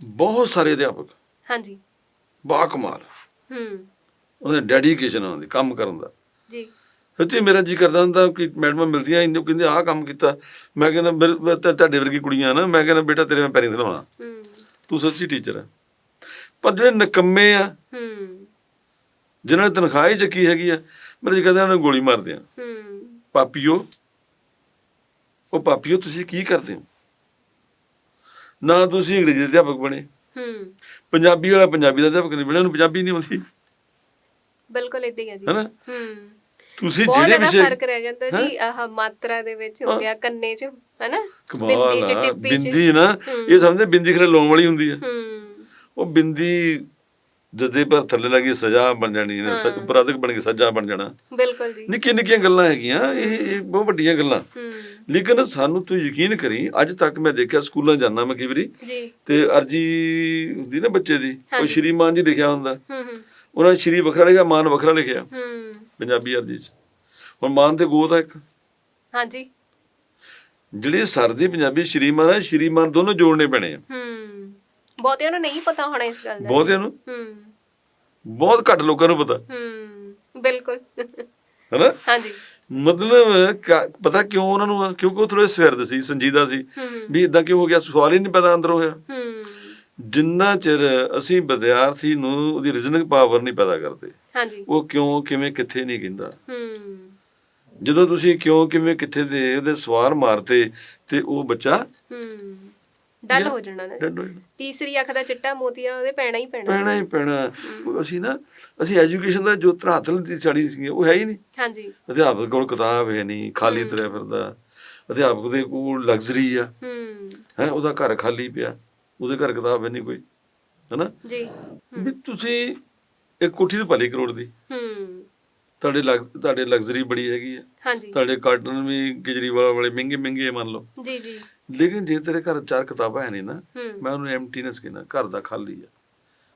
ਬਹੁਤ ਸਾਰੇ ਅਧਿਆਪਕ ਹਾਂਜੀ। ਬਾ ਕਮਾਲ ਹੂੰ ਉਹਨੇ ਡੈਡੀਕੇਸ਼ਨ ਆਉਂਦੀ ਕੰਮ ਕਰਨ ਦਾ। ਜੀ। ਸੱਚੀ ਮੇਰਾ ਜੀ ਕਰਦਾ ਹੁੰਦਾ ਕਿ ਮੈਡਮਾਂ ਮਿਲਦੀਆਂ ਇੰਨੇ ਕਹਿੰਦੇ ਆਹ ਕੰਮ ਕੀਤਾ। ਮੈਂ ਕਹਿੰਦਾ ਮੇਰੇ- ਤਾਂ ਤੁਹਾਡੇ ਵਰਗੀ ਕੁੜੀਆਂ ਨਾ ਮੈਂ ਕਹਿੰਦਾ ਬੇਟਾ ਤੇਰੇ ਮੈਂ ਪੈਰੀ ਧਲਾਉਣਾ ਹੂੰ। ਤੂੰ ਸੱਚੀ ਟੀਚਰ ਹੈ ਪਰ ਜਿਹੜੇ ਨਕੰਮੇ ਆ ਹੂੰ। ਜਿਨ੍ਹਾਂ ਨੇ ਤਨਖਾਹ ਹੀ ਚੱਕੀ ਹੈਗੀ ਆ ਮੇਰੇ ਜੀ ਕਹਿੰਦਾ ਉਹਨਾਂ ਨੂੰ ਗੋਲੀ ਮਾਰਦੇ ਆ। ਹੂੰ। ਪਾਪੀਓ ਉਹ ਪਾਪੀਓ ਤੁਸੀਂ ਕੀ ਕਰਦੇ ਹੋ? ਨਾ ਤੁਸੀਂ ਅੰਗਰੇਜ਼ੀ ਦੇ ਅਧਿਆਪਕ ਬਣੇ। ਹੂੰ। ਪੰਜਾਬੀ ਵਾਲਾ ਪੰਜਾਬੀ ਦਾ ਅਧਿਆਪਕ ਨਹੀਂ ਬਣਿਆ ਉਹਨੂੰ ਪੰਜਾਬੀ ਨਹੀਂ ਆਉਂਦੀ। ਬਿਲਕੁਲ ਇਦਾਂ ਹੀ ਹੈ ਜੀ। ਹੈਨਾ? ਹੂੰ। ਤੁਸੀਂ ਜਿਹੜੇ ਵਿਸ਼ੇ ਫ਼ਰਕ ਰਹਿ ਜਾਂਦਾ ਜੀ ਆਹ ਮਾਤਰਾ ਦੇ ਵਿੱਚ ਹੋ। ਗਿਆ ਕੰਨੇ 'ਚ ਹੈਨਾ? ਬਿੰਦੀ 'ਚ ਆ ਟਿੱਪੀ 'ਚ। ਬਿੰਦੀ ਨਾ ਇਹ ਸਮਝਦੇ ਬਿੰਦੀ ਖਰੇ ਲਾਉਣ ਵਾਲੀ ਹੁੰਦੀ ਹੈ ਹੂੰ। ਉਹ ਬਿੰਦੀ ਜਦੇ ਪਰ ਥੱਲੇ ਲੱਗੀ ਸਜ਼ਾ ਬਣ ਜਾਣੀ ਹੈ ਹਾਂ। ਅਪਰਾਧਿਕ ਬਣ ਕੇ ਸਜ਼ਾ ਬਣ ਜਾਣਾ। ਬਿਲਕੁਲ ਜੀ। ਨਿੱਕੀਆਂ ਨਿੱਕੀਆਂ ਗੱਲਾਂ ਹੈਗੀਆਂ ਇਹ ਇਹ ਬਹੁਤ ਵੱਡੀਆਂ ਗੱਲਾਂ। ਹੂੰ। ਲੇਕਿਨ ਸਾਨੂੰ ਤੂੰ ਯਕੀਨ ਕਰੀ ਅੱਜ ਤੱਕ ਮੈਂ ਦੇਖਿਆ ਸਕੂਲਾਂ ਜਾਣਾ ਮੈਂ ਕਈ ਵਾਰੀ। ਜੀ। ਤੇ ਅਰਜੀ ਹੁੰਦੀ ਨਾ ਬੱਚੇ ਦੀ ਉਹ। ਸ਼੍ਰੀਮਾਨ ਜੀ ਲਿਖਿਆ ਹੁੰਦਾ। ਹੂੰ ਹੂੰ। ਉਹਨਾਂ ਨੇ ਸ਼੍ਰੀ ਵੱਖਰਾ ਲਿਖਿਆ ਮਾਨ ਵੱਖਰਾ ਲਿਖਿਆ। ਹੂੰ। ਪੰਜਾਬੀ ਅਰਜੀ ਚ। ਹੁਣ ਮਾਨ ਤੇ ਗੋਤ ਆ ਇੱਕ। ਹਾਂਜੀ। ਜਿਹੜੀ ਸਰ ਦੀ ਪੰਜਾਬੀ ਸ਼੍ਰੀਮਾਨ ਹੈ ਸ਼੍ਰੀਮਾਨ ਦੋਨੋਂ ਜੋੜਨੇ ਪੈਣੇ ਆ। ਹੂੰ। ਬਹੁਤਿਆਂ ਨੂੰ ਨਹੀਂ ਪਤਾ ਹੋਣਾ ਇਸ ਗੱਲ ਦਾ। ਬਹੁਤਿਆਂ ਨੂੰ? ਹੂੰ। ਬਹੁਤ ਘੱਟ ਲੋਕਾਂ ਨੂੰ ਪਤਾ। ਹੂੰ ਬਿਲਕੁਲ। ਹੈਨਾ? ਹਾਂਜੀ। ਮਤਲਬ ਪਤਾ ਕਿਉਂ ਉਹਨਾਂ ਨੂੰ? ਕਿਉਂਕਿ ਉਹ ਥੋੜੇ ਸਵਿਰਦ ਸੀ ਸੰਜੀਦਾ ਸੀ। ਵੀ ਇਦਾਂ ਕਿਉਂ ਹੋ ਗਿਆ? ਸਵਾਲ ਹੀ ਨਹੀਂ ਪੈਦਾ ਅੰਦਰ ਹੋਇਆ। ਹੂੰ। ਜਿੰਨਾ ਚਿਰ ਅਸੀਂ ਵਿਦਿਆਰਥੀ ਨੂੰ ਉਹਦੀ ਰੀਜ਼ਨਿੰਗ ਪਾਵਰ ਨਹੀਂ ਪੈਦਾ ਕਰਦੇ ਹਾਂਜੀ। ਉਹ ਕਿਉਂ ਕਿਵੇਂ ਕਿੱਥੇ ਨਹੀਂ ਕਹਿੰਦਾ ਹੂੰ। ਜਦੋਂ ਤੁਸੀਂ ਕਿਉਂ ਕਿਵੇਂ ਕਿੱਥੇ ਦੇ ਉਹਦੇ ਸਵਾਲ ਮਾਰਤੇ ਤੇ ਉਹ ਬੱਚਾ ਹੂੰ। ਡਲ ਹੋ ਜਾਣਾ ਨਾ ਡੱਡ ਹੋ ਜਾਣਾ। ਤੀਸਰੀ ਅੱਖ ਦਾ ਚਿੱਟਾ ਮੋਤੀਆ ਉਹਦੇ ਪੈਣਾ ਹੀ ਪੈਣਾ। ਪੈਣਾ ਹੀ ਪੈਣਾ। ਅਸੀਂ ਨਾ ਅਸੀਂ ਐਜੂਕੇਸ਼ਨ ਦਾ ਜੋ ਧਰਾਤਲ ਦੀ ਸਾਡੀ ਸੀ ਉਹ ਹੈ ਹੀ ਨਹੀਂ। ਹਾਂਜੀ। ਅਧਿਆਪਕ ਕੋਲ ਕਿਤਾਬ ਹੈ ਨਹੀਂ ਖਾਲੀ ਤੁਰਿਆ ਫਿਰਦਾ। ਅਧਿਆਪਕ ਦੇ ਕੋਲ ਲਗਜ਼ਰੀ ਆ। ਹੂੰ। ਹੈ ਉਹਦਾ ਘਰ ਖਾਲੀ ਪਿਆ। ਉਹਦੇ ਘਰ ਕਿਤਾਬ ਹੈ ਨਹੀਂ ਕੋਈ। ਹੈਨਾ? ਜੀ। ਵੀ ਤੁਸੀਂ ਇੱਕ ਕੋਠੀ ਤੇ ਪਾਲੀ ਕਰੋੜ ਦੀ। ਹੂੰ। ਤੁਹਾਡੇ ਤੁਹਾਡੇ ਲਗਜ਼ਰੀ ਬੜੀ ਹੈਗੀ ਆ। ਹਾਂਜੀ। ਤੁਹਾਡੇ ਕਾਰਟਨ ਵੀ ਕੇਜਰੀਵਾਲ ਵਾਲੇ ਮਹਿੰਗੇ ਮਹਿੰਗੇ ਮੰਨ ਲਓ। ਜੀ ਜੀ। ਲੇਕਿਨ ਜੇ ਤੇਰੇ ਘਰ ਚਾਰ ਕਿਤਾਬਾਂ ਹੈ ਨਹੀਂ ਨਾ ਮੈਂ ਉਹਨੂੰ ਐਮਟੀਨੈਸ ਕਹਿੰਦਾ ਘਰ ਦਾ ਖਾਲੀ ਆ।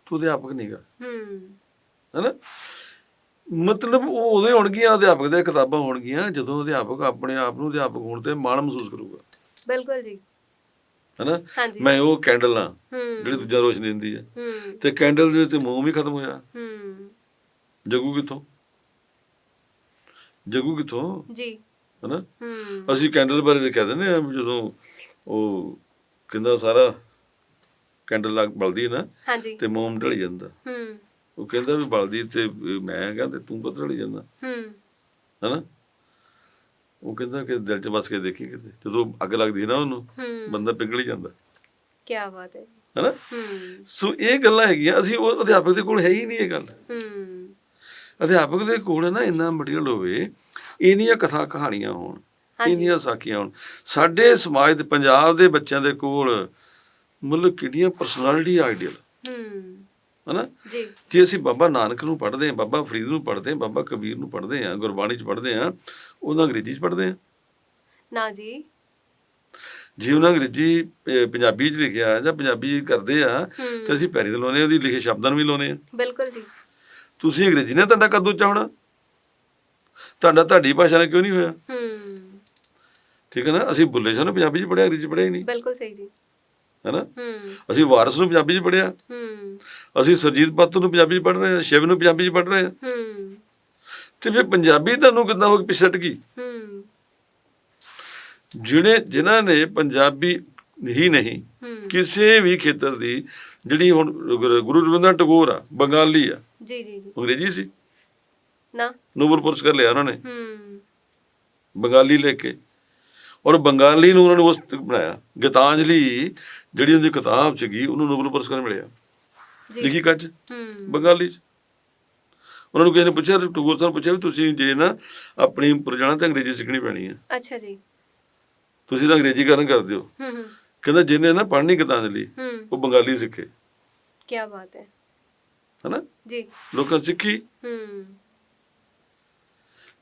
ਤੂੰ ਅਧਿਆਪਕ ਨਹੀਂਗਾ ਹੂੰ। ਹੈਨਾ? ਮਤਲਬ ਉਹ ਉਹਦੇ ਹੋਣਗੀਆਂ ਅਧਿਆਪਕ ਦੇ ਕਿਤਾਬਾਂ ਹੋਣਗੀਆਂ ਜਦੋਂ ਅਧਿਆਪਕ ਆਪਣੇ ਆਪ ਨੂੰ ਅਧਿਆਪਕ ਹੋਣ ਤੇ ਮਾਣ ਮਹਿਸੂਸ ਕਰੂਗਾ। ਬਿਲਕੁਲ ਜੀ। ਹੈਨਾ? ਮੈਂ ਉਹ ਕੈਂਡਲ ਆ ਜਿਹੜੀ ਦੂਜਾ ਰੋਸ਼ਨੀ ਦਿੰਦੀ ਹੈ ਹੂੰ। ਤੇ ਕੈਂਡਲ ਦੇ ਤੇ ਮੋਮ ਵੀ ਖਤਮ ਹੋਇਆ। ਹੂੰ। ਜਗੂ ਕਿੱਥੋਂ? ਜਗੂ ਕਿੱਥੋਂ? ਜੀ। ਹੈਨਾ? ਅਸੀਂ ਕੈਂਡਲ ਬਾਰੇ ਤਾਂ ਕਹਿ ਦਿੰਦੇ ਆ ਵੀ ਜਦੋਂ ਉਹ ਕਹਿੰਦਾ ਸਾਰਾ ਕੈਂਡਲ ਲੱਗ ਬਲਦੀ ਨਾ ਹਾਂਜੀ। ਤੇ ਮੋਮ ਢਲ ਜਾਂਦਾ। ਹੂੰ। ਉਹ ਕਹਿੰਦਾ ਵੀ ਬਲਦੀ ਤੇ ਮੈਂ ਕਹਿੰਦਾ ਤੂੰ ਢਲੀ ਜਾਂਦਾ। ਹੂੰ। ਹੈਨਾ? ਉਹ ਕਹਿੰਦਾ ਕਿ ਦਿਲ 'ਚ ਵਸ ਕੇ ਦੇਖੀ ਕਿਤੇ। ਜਦੋਂ ਅੱਗ ਲੱਗਦੀ ਨਾ ਉਹਨੂੰ ਬੰਦਾ ਪਿਘਲ ਜਾਂਦਾ। ਕੀ ਬਾਤ ਹੈ ਹੈਨਾ? ਹੂੰ। ਸੋ ਇਹ ਗੱਲਾਂ ਹੈਗੀਆਂ ਅਸੀਂ ਉਹ ਅਧਿਆਪਕ ਦੇ ਕੋਲ ਹੈ ਹੀ ਨਹੀਂ ਇਹ ਗੱਲ। ਹੂੰ। ਅਧਿਆਪਕ ਦੇ ਕੋਲ ਨਾ ਇੰਨਾ ਮਟੀਰੀਅਲ ਹੋਵੇ ਇੰਨੀਆਂ ਕਥਾ ਕਹਾਣੀਆਂ ਹੋਣ ਇੰਨੀਆਂ ਸਾਖੀਆਂ ਹੋਣ। ਸਾਡੇ ਸਮਾਜ ਦੇ ਪੰਜਾਬ ਦੇ ਬੱਚਿਆਂ ਦੇ ਕੋਲ ਮਤਲਬ ਕਿਹੜੀਆਂ ਪਰਸਨੈਲਿਟੀ ਆਈਡੀਅਲ ਹੂੰ। ਹਨਾ? ਜੀ। ਜੇ ਅਸੀਂ ਬਾਬਾ ਨਾਨਕ ਨੂੰ ਪੜ੍ਹਦੇ ਹਾਂ ਬਾਬਾ ਫਰੀਦ ਨੂੰ ਪੜ੍ਹਦੇ ਹਾਂ ਬਾਬਾ ਕਬੀਰ ਨੂੰ ਪੜ੍ਹਦੇ ਹਾਂ ਗੁਰਬਾਣੀ 'ਚ ਪੜ੍ਹਦੇ ਹਾਂ ਉਹਨਾਂ ਅੰਗਰੇਜ਼ੀ 'ਚ ਪੜ੍ਹਦੇ ਹਾਂ। ਨਾ ਜੀ। ਜੇ ਉਹਨਾਂ ਅੰਗਰੇਜ਼ੀ ਪੰਜਾਬੀ 'ਚ ਲਿਖਿਆ ਜਾਂ ਪੰਜਾਬੀ ਕਰਦੇ ਆ ਤੇ ਅਸੀਂ ਪੈਰੀ ਤੇ ਲਾਉਨੇ ਉਹਦੀ ਲਿਖੇ ਸ਼ਬਦਾਂ ਨੂੰ ਵੀ ਲਾਉਨੇ ਆ ਬਿਲਕੁਲ ਜੀ। ਤੁਸੀਂ ਅੰਗਰੇਜ਼ੀ ਨੇ ਤੁਹਾਡਾ ਕਦੋਂ ਚਾਹਣਾ ਤੁਹਾਡਾ ਤੁਹਾਡੀ ਭਾਸ਼ਾ ਨਾਲ ਕਿਉਂ ਨਹੀਂ ਹੋਇਆ? ਹੂੰ। ਠੀਕ ਹੈ ਨਾ? ਅਸੀਂ ਬੁੱਲੇ ਸ਼ਾਹ ਨੂੰ ਪੰਜਾਬੀ 'ਚ ਪੜ੍ਹਿਆ ਅੰਗਰੇਜ਼ੀ 'ਚ ਪੜ੍ਹਿਆ ਹੀ ਨਹੀਂ। ਬਿਲਕੁਲ ਸਹੀ ਜੀ। ਹੈ ਨਾ? ਹੂੰ। ਅਸੀਂ ਵਾਰਸ ਨੂੰ ਪੰਜਾਬੀ 'ਚ ਪੜ੍ਹਿਆ। ਹੂੰ। ਅਸੀਂ ਸਰਜੀਤ ਪੱਤ ਨੂੰ ਪੰਜਾਬੀ 'ਚ ਪੜ੍ਹ ਰਹੇ ਹਾਂ ਸ਼ਿਵ ਨੂੰ ਪੰਜਾਬੀ 'ਚ ਪੜ੍ਹ ਰਹੇ ਹਾਂ। ਹੂੰ। ਤੇ ਫਿਰ ਪੰਜਾਬੀ ਤੁਹਾਨੂੰ ਕਿੱਦਾਂ ਹੋ ਕੇ ਪਿਛੜ ਗਈ? ਹੂੰ। ਜਿਹੜੇ ਜਿਨ੍ਹਾਂ ਨੇ ਪੰਜਾਬੀ ਹੀ ਨਹੀਂ ਕਿਸੇ ਵੀ ਖੇਤਰ ਦੀ ਜਿਹੜੀ ਹੁਣ ਗੁਰ- ਗੁਰੂ ਰਵਿੰਦਰ ਟੈਗੋਰ ਆ ਬੰਗਾਲੀ ਆ ਜੀ ਜੀ ਜੀ। ਅੰਗਰੇਜ਼ੀ ਸੀ? ਨਾ। ਨੋਬਲ ਪੁਰਸਕਾਰ ਲਿਆ ਉਹਨਾਂ ਨੇ। ਹੂੰ। ਬੰਗਾਲੀ ਲੈ ਕੇ। ਔਰ ਬੰਗਾਲੀ ਨੂੰ ਉਹਨਾਂ ਨੇ ਉਸ ਬਣਾਇਆ। ਗੀਤਾਂਜਲੀ ਜਿਹੜੀ ਉਹਦੀ ਕਿਤਾਬ ਸੀਗੀ ਉਹਨੂੰ ਨੋਬਲ ਪੁਰਸਕਾਰ ਮਿਲਿਆ। ਲਿਖੀ ਕੱਚ ਬੰਗਾਲੀ ਚ। ਉਹਨਾਂ ਨੂੰ ਕਿਸੇ ਨੇ ਪੁੱਛਿਆ ਟੈਗੋਰ ਸਾਹਿਬ ਪੁੱਛਿਆ ਵੀ ਤੁਸੀਂ ਜੇ ਨਾ ਆਪਣੀ ਪ੍ਰਜਾਣਾ ਤਾਂ ਅੰਗਰੇਜ਼ੀ ਸਿੱਖਣੀ ਪੈਣੀ ਹੈ ਅੱਛਾ ਜੀ। ਤੁਸੀਂ ਤਾਂ ਅੰਗਰੇਜ਼ੀ ਕਰਨ ਕਰਦੇ ਹੋ ਹੂੰ ਹੂੰ। ਕਹਿੰਦਾ ਜਿਹਨੇ ਨਾ ਪੜ੍ਹਨੀ ਗੀਤਾਂਜਲੀ ਉਹ ਬੰਗਾਲੀ ਸਿੱਖੇ। ਕੀ ਬਾਤ ਹੈ। ਹਨਾ? ਜੀ। ਲੋਕਾਂ ਸਿੱਖੀ। ਹੂੰ।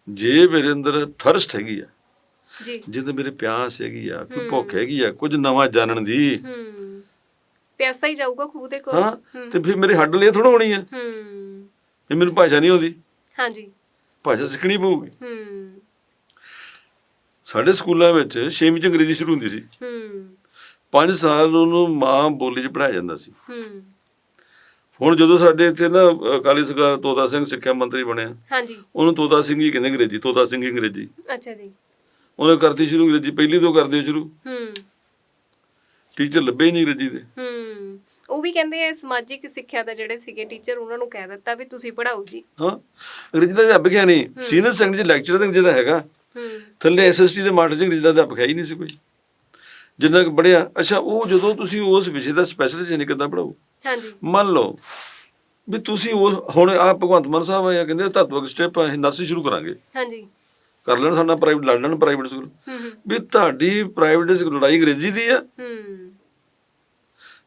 ਜੇ ਮੇਰੇ ਅੰਦਰ ਥਰਸਟ ਹੈਗੀ ਆ ਜੀ। ਜਿੱਦ ਮੇਰੇ ਪਿਆਸ ਹੈਗੀ ਆ ਕੋਈ। ਭੁੱਖ ਹੈਗੀ ਆ ਕੁਝ ਨਵਾਂ ਜਾਣਨ ਦੀ। ਹੂੰ। ਪਿਆਸਾ ਹੀ ਜਾਊਗਾ ਖੂਹ ਦੇ ਕੋਲ। ਹਾਂ ਤੇ ਫਿਰ ਮੇਰੇ ਹੱਡ ਲਈ ਥੋੜਾ ਹੋਣੀ ਆ ਹੂੰ। ਇਹ ਮੈਨੂੰ ਭਾਸ਼ਾ ਨਹੀਂ ਆਉਂਦੀ। ਹਾਂਜੀ। ਭਾਸ਼ਾ ਸਿੱਖਣੀ ਪਊਗੀ। ਹੂੰ। ਸਾਡੇ ਸਕੂਲਾਂ ਵਿੱਚ 6ਵੀਂ ਚ ਅੰਗਰੇਜ਼ੀ ਸ਼ੁਰੂ ਹੁੰਦੀ ਸੀ। ਹੂੰ। 5 ਸਾਲ ਉਹਨੂੰ ਮਾਂ ਬੋਲੀ ਚ ਪੜਾਇਆ ਜਾਂਦਾ ਸੀ। ਹੂੰ। ਹੁਣ ਜਦੋਂ ਸਾਡੇ ਇੱਥੇ ਨਾ ਅਕਾਲੀ ਸਰਕਾਰ ਤੋਤਾ ਸਿੰਘ ਸਿੱਖਿਆ ਮੰਤਰੀ ਬਣਿਆ। ਹਾਂਜੀ। ਉਹਨੂੰ ਤੋਤਾ ਸਿੰਘ ਹੀ ਕਹਿੰਦੇ ਅੰਗਰੇਜ਼ੀ ਤੋਤਾ ਸਿੰਘ ਹੀ ਅੰਗਰੇਜ਼ੀ। ਅੱਛਾ ਜੀ। ਉਹਨੇ ਕਰਤੀ ਸ਼ੁਰੂ ਅੰਗਰੇਜ਼ੀ ਪਹਿਲੀ ਤੋਂ ਕਰਦੇ ਸ਼ੁਰੂ। ਹੂੰ। ਟੀਚਰ ਲੱਭੇ ਨਹੀਂ ਅੰਗਰੇਜ਼ੀ ਦੇ ਹੂੰ। ਉਹ ਵੀ ਕਹਿੰਦੇ ਆ ਸਮਾਜਿਕ ਸਿੱਖਿਆ ਦਾ ਜਿਹੜੇ ਸੀਗੇ ਟੀਚਰ ਉਹਨਾਂ ਨੂੰ ਕਹਿ ਦਿੱਤਾ ਵੀ ਤੁਸੀਂ ਪੜਾਓ ਜੀ। ਹਾਂ ਅੰਗਰੇਜ਼ੀ ਦਾ ਅਧਿਆਪਕ ਹੈ ਨਹੀਂ। ਸੀਨੀਅਰ ਸੈਕੰਡਰੀ ਲੈਕਚਰਰ ਦਾ ਜਿਹੜਾ ਹੈਗਾ। ਹੂੰ। ਥੱਲੇ ਐਸਐਸਟੀ ਦੇ ਮਾਡਲ ਚ ਅੰਗਰੇਜ਼ੀ ਦਾ ਅਧਿਆਪਕ ਹੈ ਹੀ ਨਹੀਂ ਸੀ ਕੋਈ। ਜਿੰਨਾ ਕਿ ਪੜਿਆ ਅੱਛਾ ਉਹ ਜਦੋਂ ਤੁਸੀਂ ਉਸ ਵਿਸ਼ੇ ਦਾ ਸਪੈਸ਼ਲਿਸਟ ਨਹੀਂ ਕਿੱਦਾਂ ਪੜਾਓ ਹਾਂਜੀ। ਮੰਨ ਲਓ ਵੀ ਤੁਸੀਂ ਉਸ ਹੁਣ ਆ ਭਗਵੰਤ ਮਾਨ ਸਾਹਿਬ ਆ ਕਹਿੰਦੇ ਧਾਤਵਿਕ ਸਟੈਪ ਅਸੀਂ ਨਰਸਰੀ ਸ਼ੁਰੂ ਕਰਾਂਗੇ। ਹਾਂਜੀ। ਕਰ ਲੈਣ ਸਾਡਾ ਪ੍ਰਾਈਵੇਟ ਲੈਣ ਪ੍ਰਾਈਵੇਟ ਸਕੂਲ ਵੀ ਤੁਹਾਡੀ ਪ੍ਰਾਈਵੇਟ ਲੜਾਈ ਅੰਗਰੇਜ਼ੀ ਦੀ ਆ।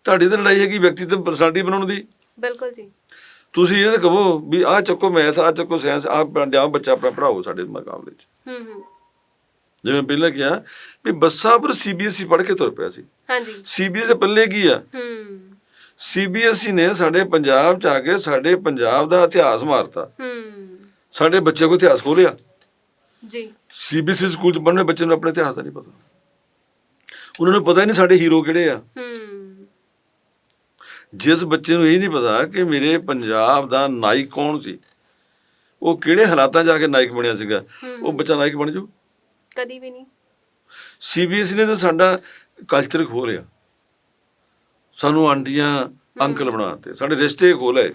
ਤੁਹਾਡੀ ਤਾਂ ਲੜਾਈ ਹੈਗੀ ਵਿਅਕਤੀ ਤੇ ਪਰਸਨੈਲਿਟੀ ਬਣਾਉਣ ਦੀ। ਬਿਲਕੁਲ ਜੀ। ਤੁਸੀਂ ਇਹ ਤਾਂ ਕਹੋ ਵੀ ਆਹ ਚੱਕੋ ਮੈਥ ਆਹ ਚੱਕੋ ਸਾਇੰਸ ਆਹ ਪੰਜਾਬ ਬੱਚਾ ਆਪਣਾ ਪੜਾਓ ਸਾਡੇ ਮੁਕਾਬਲੇ 'ਚ। ਹੂੰ ਹੂੰ। ਜਿਵੇਂ ਪਹਿਲਾਂ ਕਿਹਾ ਵੀ ਬੱਸਾਂ ਪਰ ਸੀਬੀਐਸਈ ਪੜ੍ਹ ਕੇ ਤੁਰ ਪਿਆ ਸੀ। ਹਾਂਜੀ। ਸੀਬੀਐਸਈ ਦੇ ਪੱਲੇ ਕੀ ਆ? ਹੂੰ। ਸੀਬੀਐਸਈ ਨੇ ਸਾਡੇ ਪੰਜਾਬ ਚ ਆ ਕੇ ਸਾਡੇ ਪੰਜਾਬ ਦਾ ਇਤਿਹਾਸ ਮਾਰਤਾ। ਹੂੰ। ਸਾਡੇ ਬੱਚੇ ਕੋ ਇਤਿਹਾਸ ਖੋਲਿਆ ਜੀ। ਸੀਬੀਐਸਈ ਸਕੂਲ ਚ ਪੜ੍ਹਨੇ ਬੱਚੇ ਨੂੰ ਆਪਣੇ ਇਤਿਹਾਸ ਦਾ ਨਹੀਂ ਪਤਾ। ਉਹਨਾਂ ਨੂੰ ਪਤਾ ਹੀ ਨਹੀਂ ਸਾਡੇ ਹੀਰੋ ਕਿਹੜੇ ਆ। ਹੂੰ। ਜਿਸ ਬੱਚੇ ਨੂੰ ਇਹ ਨਹੀਂ ਪਤਾ ਕਿ ਮੇਰੇ ਪੰਜਾਬ ਦਾ ਨਾਇਕ ਕੌਣ ਸੀ ਉਹ ਕਿਹੜੇ ਹਾਲਾਤਾਂ ਜਾ ਕੇ ਨਾਇਕ ਬਣਿਆ ਸੀਗਾ ਉਹ ਬੱਚਾ ਨਾਇਕ ਬਣ ਜਾਊ? ਕਦੀ ਵੀ ਨਹੀਂ। ਸੀਬੀਐਸਈ ਨੇ ਤਾਂ ਸਾਡਾ ਕਲਚਰ ਖੋ ਲਿਆ। ਸਾਨੂੰ ਆਂਟੀਆਂ ਅੰਕਲ ਬਣਾਤੇ ਸਾਡੇ ਰਿਸ਼ਤੇ ਖੋ ਲਏ।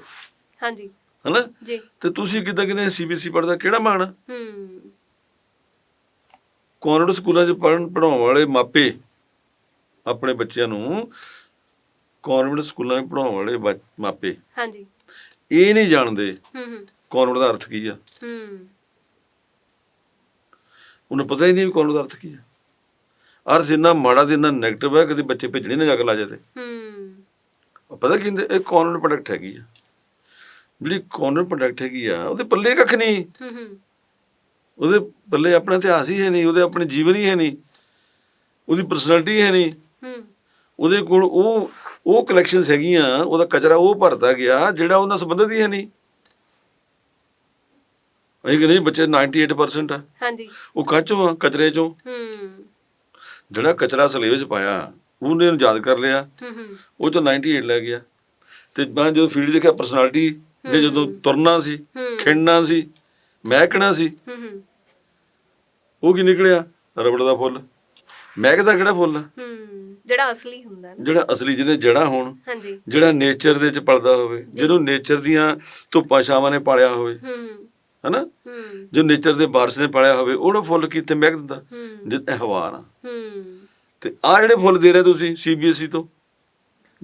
ਹਾਂਜੀ। ਹਨਾ? ਜੀ। ਤੇ ਤੁਸੀਂ ਕਿਦਾਂ ਕਿਨੇ ਸੀਬੀਐਸਈ ਪੜਦਾ ਕਿਹੜਾ ਮਾਣ? ਹੂੰ। ਕਾਨਵੈਂਟ ਸਕੂਲਾਂ 'ਚ ਪੜ੍ਹਨ ਪੜਾਉਣ ਵਾਲੇ ਮਾਪੇ ਆਪਣੇ ਬੱਚਿਆਂ ਨੂੰ ਕਾਨਵੈਂਟ ਸਕੂਲਾਂ 'ਚ ਪੜਾਉਣ ਵਾਲੇ ਮਾਪੇ। ਹਾਂਜੀ। ਇਹ ਨਹੀਂ ਜਾਣਦੇ ਹੂੰ ਹੂੰ। ਕਾਨਵੈਂਟ ਦਾ ਅਰਥ ਕੀ ਆ। ਹੂੰ। ਉਹਨੂੰ ਪਤਾ ਹੀ ਨਹੀਂ ਕਾਨਵੈਂਟ ਦਾ ਅਰਥ ਕੀ ਆ। ਅਰਥ ਇੰਨਾ ਮਾੜਾ ਤੇ ਇੰਨਾ ਨੈਗੇਟਿਵ ਹੈ ਕਦੇ ਬੱਚੇ ਭੇਜਣੇ ਨਾ ਜਾ ਕੇ ਲਾ ਜਾਂਦੇ ਹੂੰ। ਪਤਾ ਕੀ ਹੁੰਦੇ ਇਹ ਕਾਨਵੈਂਟ ਪ੍ਰੋਡਕਟ ਹੈਗੀ ਆ। ਜਿਹੜੀ ਕਾਨਵੈਂਟ ਪ੍ਰੋਡਕਟ ਹੈਗੀ ਆ ਉਹਦੇ ਪੱਲੇ ਕੱਖ ਨਹੀਂ। ਹੂੰ ਹੂੰ। ਉਹਦੇ ਪੱਲੇ ਆਪਣਾ ਇਤਿਹਾਸ ਹੀ ਹੈ ਨਹੀਂ ਉਹਦੇ ਆਪਣੇ ਜੀਵਨ ਹੀ ਹੈ ਨਹੀਂ ਉਹਦੀ ਪਰਸਨੈਲਿਟੀ ਹੈ ਨਹੀਂ। ਹੂੰ। ਉਹਦੇ ਕੋਲ ਉਹ ਉਹ ਕਲੈਕਸ਼ਨਸ ਹੈਗੀਆਂ ਉਹਦਾ ਕਚਰਾ ਉਹ ਭਰਦਾ ਗਿਆ ਜਿਹੜਾ ਉਹਨਾਂ ਸੰਬੰਧਿਤ ਹੀ ਹੈ ਨਹੀਂ। ਇਹ ਕਿ ਨਹੀਂ ਬੱਚੇ 98% ਆ। ਹਾਂਜੀ। ਉਹ ਕਾਚੋਂ ਆ? ਕਚਰੇ ਚੋਂ। ਹੂੰ। ਜਿਹੜਾ ਕਚਰਾ ਸਿਲੇਬਸ ਪਾਇਆ ਉਹਨੇ ਇਹਨੂੰ ਯਾਦ ਕਰ ਲਿਆ। ਹੂੰ ਹੂੰ। ਉਹ ਚੋਂ 98 ਲੈ ਗਿਆ। ਤੇ ਮੈਂ ਜਦੋਂ ਫੀਲਡ ਦੇਖਿਆ ਪਰਸਨੈਲਿਟੀ ਨੇ ਜਦੋਂ ਤੁਰਨਾ ਸੀ ਖਿੰਡਣਾ ਸੀ ਮਹਿਕਣਾ ਸੀ? ਹੂੰ ਹੂੰ। ਉਹ ਕੀ ਨਿਕਲਿਆ? ਰਬੜ ਦਾ ਫੁੱਲ। ਮਹਿਕਦਾ ਕਿਹੜਾ ਫੁੱਲ? ਆ? ਹੂੰ ਜਿਹੜਾ ਅਸਲੀ ਹੁੰਦਾ ਨਾ। ਜਿਹੜਾ ਅਸਲੀ ਜਿਹਦੇ ਜੜਾ ਹੋਣ। ਹਾਂਜੀ। ਜਿਹੜਾ ਨੇਚਰ ਦੇ ਚ ਪਲਦਾ ਹੋਵੇ। ਜਿਹਨੂੰ ਨੇਚਰ ਦੀਆਂ ਧੁੱਪਾਂ ਛਾਵਾਂ ਨੇ ਪਾਲਿਆ ਹੋਵੇ। ਹੂੰ। ਹਨਾ? ਹੂੰ। ਜੋ ਨੇਚਰ ਦੇ ਬਾਰਸ ਨੇ ਪਾਲਿਆ ਹੋਵੇ ਉਹਨੂੰ ਫੁੱਲ ਕਿਤੇ ਮਹਿਕ ਦਿੰਦਾ ਹੂੰ। ਜਿੱਤੇ ਹਵਾ ਹੂੰ। ਤੇ ਆ ਜਿਹੜੇ ਫੁੱਲ ਦੇ ਰਹੇ ਤੁਸੀਂ ਸੀਬੀਐਸਈ ਤੋਂ?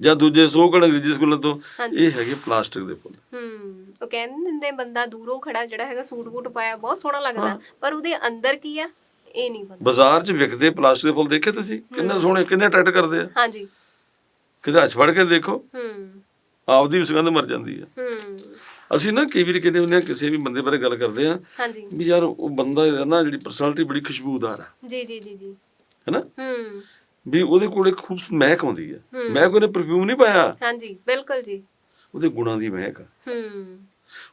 ਜਾਂ ਦੂਜੇ ਸੋਕੜ ਅੰਗਰੇਜ਼ੀ ਸਕੂਲਾਂ ਤੋਂ ਇਹ ਹੈਗੇ ਪਲਾਸਟਿਕ ਦੇ ਫੁੱਲ ਹੂੰ ਉਹ ਕਹਿੰਦੇ ਹੁੰਦੇ ਬੰਦਾ ਦੂਰੋਂ ਖੜਾ ਜਿਹੜਾ ਹੈਗਾ ਸੂਟ ਬੂਟ ਪਾਇਆ ਬਹੁਤ ਸੋਹਣਾ ਲੱਗਦਾ ਪਰ ਉਹਦੇ ਅੰਦਰ ਕੀ ਆ? ਇਹ ਨਹੀਂ ਪਤਾ ਬਾਜ਼ਾਰ 'ਚ ਵਿਕਦੇ ਪਲਾਸਟਿਕ ਦੇ ਫੁੱਲ ਦੇਖੇ ਤੁਸੀਂ? ਕਿੰਨੇ ਸੋਹਣੇ ਕਿੰਨੇ ਅਟਰੈਕਟ ਕਰਦੇ ਆ। ਹਾਂਜੀ। ਕਿਤੇ ਹੱਥ ਫੜ ਕੇ ਦੇਖੋ। ਹੂੰ। ਆਪਦੀ ਵੀ ਸੁਗੰਧ ਮਰ ਜਾਂਦੀ ਆ। ਹੂੰ। ਅਸੀਂ ਨਾ ਕਈ ਵਾਰੀ ਕਹਿੰਦੇ ਹੁੰਦੇ ਆ ਕਿਸੇ ਵੀ ਬੰਦੇ ਬਾਰੇ ਗੱਲ ਕਰਦੇ ਆ ਹਾਂਜੀ। ਵੀ ਯਾਰ ਉਹ ਬੰਦਾ ਇਹਦਾ ਨਾ ਜਿਹੜੀ ਪਰਸਨੈਲਿਟੀ ਬੜੀ ਖੁਸ਼ਬੂਦਾਰ ਆ। ਜੀ ਜੀ ਜੀ ਜੀ। ਹੈਨਾ? ਹੂੰ। ਵੀ ਉਹਦੇ ਕੋਲ ਇੱਕ ਖੂਬਸੂਰਤ ਮਹਿਕ ਆਉਂਦੀ ਆ ਹੂੰ। ਮਹਿਕ ਉਹਨੇ ਪਰਫਿਊਮ ਨਹੀਂ ਪਾਇਆ। ਹਾਂਜੀ ਬਿਲਕੁਲ ਜੀ। ਉਹਦੇ ਗੁਣਾਂ ਦੀ ਮਹਿਕ ਆ। ਹੂੰ।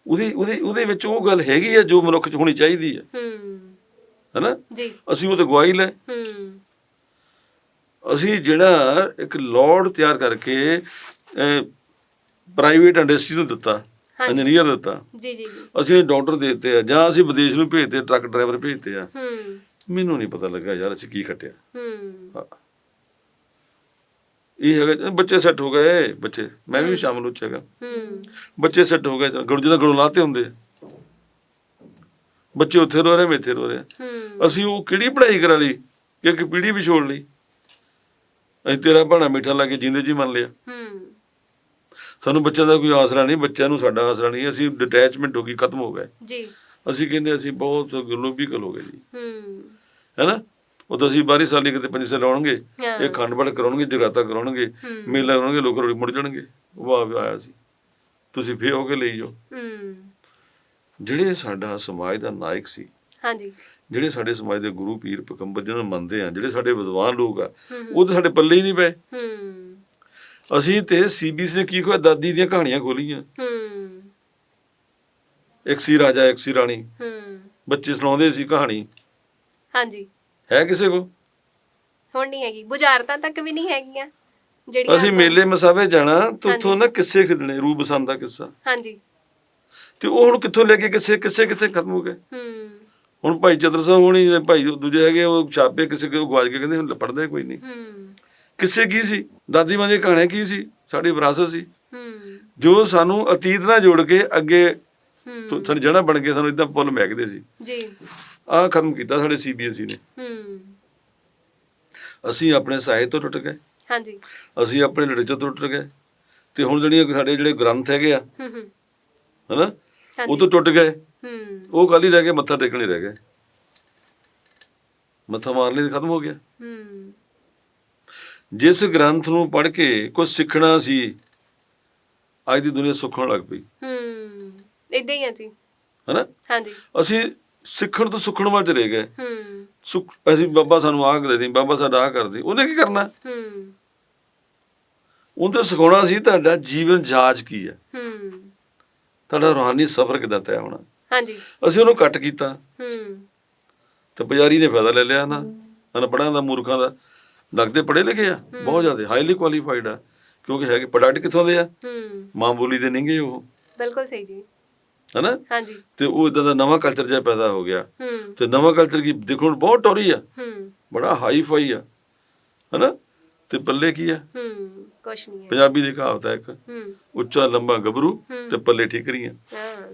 ਉਹਦੇ ਉਹਦੇ ਉਹਦੇ ਵਿੱਚ ਉਹ ਗੱਲ ਹੈਗੀ ਆ ਜੋ ਮਨੁੱਖ 'ਚ ਹੋਣੀ ਚਾਹੀਦੀ ਆ। ਹੂੰ। ਹੈਨਾ? ਜੀ। ਅਸੀਂ ਉਹ ਤੇ ਗਵਾਹੀ ਲੈ। ਹੂੰ। ਅਸੀਂ ਜਿਹੜਾ ਇੱਕ ਲੋਡ ਤਿਆਰ ਕਰਕੇ ਪ੍ਰਾਈਵੇਟ ਇੰਡਸਟਰੀ ਨੂੰ ਦਿੱਤਾ ਇੰਜੀਨੀਅਰ ਦਿੱਤਾ। ਜੀ ਜੀ ਅਸੀਂ ਡਾਕਟਰ ਦੇ ਦਿੱਤੇ ਆ ਜਾਂ ਅਸੀਂ ਵਿਦੇਸ਼ ਨੂੰ ਭੇਜਦੇ ਟਰੱਕ ਡਰਾਈਵਰ ਭੇਜਦੇ ਆ। ਹੂੰ। ਮੈਨੂੰ ਨਹੀਂ ਪਤਾ ਲੱਗਾ ਯਾਰ ਅਸੀਂ ਕੀ ਖੱਟਿਆ। ਹਾਂ। ਇਹ ਹੈਗਾ ਬੱਚੇ ਸੈੱਟ ਹੋ ਗਏ ਬੱਚੇ। ਮੈਂ ਵੀ ਸ਼ਾਮਲ ਹੋ ਚਾਗਾ ਹੂੰ। ਬੱਚੇ ਸੈੱਟ ਹੋ ਗਏ ਗੁੜ ਜਿਹਦਾ ਗੁੜ ਲਾਤੇ ਹੁੰਦੇ। ਬੱਚੇ ਉੱਥੇ ਰੋ ਰਹੇ ਮੈਂ ਇੱਥੇ ਰੋ ਰਿਹਾ। ਹੂੰ। ਅਸੀਂ ਉਹ ਕਿਹੜੀ ਪੜ੍ਹਾਈ ਕਰਾ ਲਈ? ਕਿ ਇੱਕ ਪੀੜ੍ਹੀ ਵੀ ਛੋੜ ਲਈ? ਅਸੀਂ ਤੇਰਾ ਭਾਣਾ ਮਿੱਠਾ ਲਾ ਕੇ ਜਿੰਦੇ ਜੀ ਮੰਨ ਲਿਆ। ਹੂੰ। ਸਾਨੂੰ ਬੱਚਿਆਂ ਦਾ ਕੋਈ ਆਸਰਾ ਨਹੀਂ ਬੱਚਿਆਂ ਨੂੰ ਸਾਡਾ ਆਸਰਾ ਨਹੀਂ। ਅਸੀਂ ਡਿਟੈਚਮੈਂਟ ਹੋ ਗਈ ਖਤਮ ਹੋ ਗਏ। ਜੀ। ਅਸੀਂ ਕਹਿੰਦੇ ਅਸੀਂ ਬਹੁਤ ਗਲੋਬੀਕਲ ਹੋ ਗਏ ਜੀ। ਹੂੰ। ਹੈਨਾ? ਉਦੋਂ ਅਸੀਂ ਬਾਰੀ ਸਾਲੀ ਕਿਤੇ ਪੰਜ ਸੇ ਲਾਉਣਗੇ ਹਾਂ। ਇਹ ਖੰਡ ਬੜ ਕਰਾਉਣਗੇ ਜਗਰਾਤਾ ਕਰਾਉਣਗੇ ਮੇਲਾ ਕਰਾਉਣਗੇ ਲੋਕ ਰੋੜੀ ਮੁੜ ਜਾਣਗੇ। ਵਾਹ ਆਇਆ ਸੀ। ਤੁਸੀਂ ਫੇਰ ਹੋ ਕੇ ਲਈ ਜਾਓ। ਹੂੰ। ਜਿਹੜੇ ਸਾਡਾ ਸਮਾਜ ਦਾ ਨਾਇਕ ਸੀ ਹਾਂਜੀ। ਜਿਹੜੇ ਸਾਡੇ ਸਮਾਜ ਦੇ ਗੁਰੂ ਪੀਰ ਪਕੰਬਰ ਜਿਹਨਾਂ ਮੰਨਦੇ ਆ ਜਿਹੜੇ ਸਾਡੇ ਵਿਦਵਾਨ ਲੋਕ ਆ ਉਹ ਤਾਂ ਸਾਡੇ ਪੱਲੇ ਹੀ ਨਹੀਂ ਪਏ। ਹੂੰ। ਅਸੀਂ ਤੇ ਸੀਬੀਐਸ ਨੇ ਕੀ ਖੋਇਆ ਦਾਦੀ ਦੀਆਂ ਕਹਾਣੀਆਂ ਖੋਲੀਆਂ। ਹੂੰ। ਇੱਕ ਸੀ ਰਾਜਾ ਇੱਕ ਸੀ ਰਾਣੀ। ਹੂੰ। ਬੱਚੇ ਸੁਣਾਉਂਦੇ ਸੀ ਕਹਾਣੀ। ਹਾਂਜੀ। ਹੈ ਕਿਸੇ ਕੋ ਹੁਣ ਨਹੀਂ ਹੈਗੀ। ਬੁਝਾਰਤਾਂ ਤੱਕ ਵੀ ਨਹੀਂ ਹੈਗੀਆਂ ਜਿਹੜੀਆਂ ਅਸੀਂ ਮੇਲੇ ਮਸਾਵੇ ਜਾਣਾ ਤੇ ਉੱਥੋਂ। ਨਾ ਕਿੱਸੇ ਖਰੀਦਣੇ ਰੂਪ ਬਸੰਤ ਦਾ ਕਿੱਸਾ। ਹਾਂਜੀ। ਤੇ ਉਹ ਹੁਣ ਕਿੱਥੋਂ ਲੈ ਕੇ ਕਿਸੇ ਕਿਸੇ ਕਿੱਥੇ ਖਤਮ ਹੋ ਗਏ? ਹੂੰ। ਹੁਣ ਭਾਈ ਚਤਰ ਸਾਹਿਬ ਹੋਣੀ ਜਿਹੜੇ ਭਾਈ ਦੂਜੇ ਹੈਗੇ ਉਹ ਛਾਪੇ ਕਿਸੇ ਕੋ ਗਵਾਜ ਕੇ ਕਹਿੰਦੇ ਹੁਣ ਪੜਦੇ ਕੋਈ ਨਹੀਂ। ਹੂੰ। ਕਿਸੇ ਕੀ ਸੀ? ਦਾਦੀ ਮਾਂ ਦੀਆਂ ਕਹਾਣੀਆਂ ਕੀ ਸੀ? ਸਾਡੀ ਵਿਰਾਸਤ ਸੀ। ਹੂੰ। ਜੋ ਸਾਨੂੰ ਅਤੀਤ ਨਾਲ ਜੋੜ ਕੇ ਅੱਗੇ ਹੂੰ। ਸਾਡੀ ਜੜ੍ਹਾਂ ਬਣ ਕੇ ਸਾਨੂੰ ਇਦਾਂ ਪੁੱਲ ਮਹਿਕਦੇ ਸੀ। ਜੀ। ਆਹ ਖਤਮ ਕੀਤਾ ਸਾਡੇ ਸੀਬੀਐਸਈ ਨੇ। ਹੂੰ। ਅਸੀਂ ਆਪਣੇ ਸਾਹਿਤ ਤੋਂ ਟੁੱਟ ਗਏ। ਹਾਂਜੀ। ਅਸੀਂ ਆਪਣੇ ਲਿਟਰੇਚਰ ਤੋਂ ਟੁੱਟ ਗਏ। ਤੇ ਹੁਣ ਜਿਹੜੀਆਂ ਸਾਡੇ ਜਿਹੜੇ ਗ੍ਰੰਥ ਹੈਗੇ ਆ ਹੂੰ ਹੂੰ। ਹਨਾ? ਉਹ ਤੋਂ ਟੁੱਟ ਗਏ। ਹੂੰ। ਉਹ ਖਾਲੀ ਰਹਿ ਗਏ ਮੱਥਾ ਟੇਕਣ ਰਹਿ ਗਏ। ਮੱਥਾ ਮਾਰ ਲਈ ਖਤਮ ਹੋ ਗਿਆ। ਹੂੰ। ਜਿਸ ਗ੍ਰੰਥ ਨੂੰ ਪੜ੍ਹ ਕੇ ਕੁਝ ਸਿੱਖਣਾ ਸੀ ਅੱਜ ਦੀ ਦੁਨੀਆ ਸੁੱਖਣ ਲੱਗ ਪਈ। ਹੂੰ। ਇਦਾਂ ਹੀ ਆ ਜੀ। ਹਨਾ? ਹਾਂਜੀ। ਅਸੀਂ ਸਿੱਖਣ ਤੋਂ ਸੁੱਖਣ ਵੱਲ ਚਲੇ ਗਏ। ਹੂੰ। ਸੁੱਖ ਅਸੀਂ ਬਾਬਾ ਸਾਨੂੰ ਆਹ ਦੇ ਦੇ ਬਾਬਾ ਸਾਡਾ ਆਹ ਕਰ ਦੇ ਉਹਨੇ ਕੀ ਕਰਨਾ? ਹੂੰ। ਉਹਨੇ ਤਾਂ ਸਿਖਾਉਣਾ ਸੀ ਤੁਹਾਡਾ ਜੀਵਨ ਜਾਂਚ ਕੀ ਹੈ। ਹੂੰ। ਤੁਹਾਡਾ ਰੂਹਾਨੀ ਸਫ਼ਰ ਕਿੱਦਾਂ ਤੈਅ ਹੋਣਾ? ਹਾਂਜੀ। ਅਸੀਂ ਉਹਨੂੰ ਕੱਟ ਕੀਤਾ। ਹੂੰ। ਤੇ ਪੁਜਾਰੀ ਨੇ ਫਾਇਦਾ ਲੈ ਲਿਆ ਨਾ। ਅਨਪੜ੍ਹਾਂ ਦਾ ਮੂਰਖਾਂ ਦਾ। ਲੱਗਦੇ ਪੜ੍ਹੇ ਲਿਖੇ ਆ। ਬਹੁਤ ਜ਼ਿਆਦਾ। ਹਾਈਲੀ ਕੁਆਲੀਫਾਈਡ ਆ। ਕਿਉਂਕਿ ਹੈਗੇ ਪ੍ਰੋਡਕਟ ਕਿੱਥੋਂ ਦੇ ਆ? ਹੂੰ। ਮਾਂ ਬੋਲੀ ਦੇ ਨਹੀਂਗੇ ਉਹ। ਬਿਲਕੁਲ ਸਹੀ ਜੀ। ਹਨਾ? ਹਾਂਜੀ। ਤੇ ਉਹ ਇਦਾਂ ਦਾ ਨਵਾਂ ਕਲਚਰ ਜਿਹਾ ਪੈਦਾ ਹੋ ਗਿਆ। ਹੂੰ। ਤੇ ਨਵਾਂ ਕਲਚਰ ਕੀ ਦੇਖੋ ਹੁਣ ਬਹੁਤ ਟੋਰੀ ਆ। ਹੂੰ। ਬੜਾ ਹਾਈ ਫਾਈ ਆ। ਹਨਾ? ਤੇ ਪੱਲੇ ਕੀ ਆ? ਹੂੰ ਕੁਛ ਨਹੀਂ ਹੈ ਪੰਜਾਬੀ ਦੀ ਕਹਾਵਤ ਹੈ ਇੱਕ। ਹੂੰ। ਉੱਚਾ ਲੰਬਾ ਗੱਭਰੂ। ਤੇ ਪੱਲੇ ਠੀਕਰੀਆਂ। ਹਾਂ।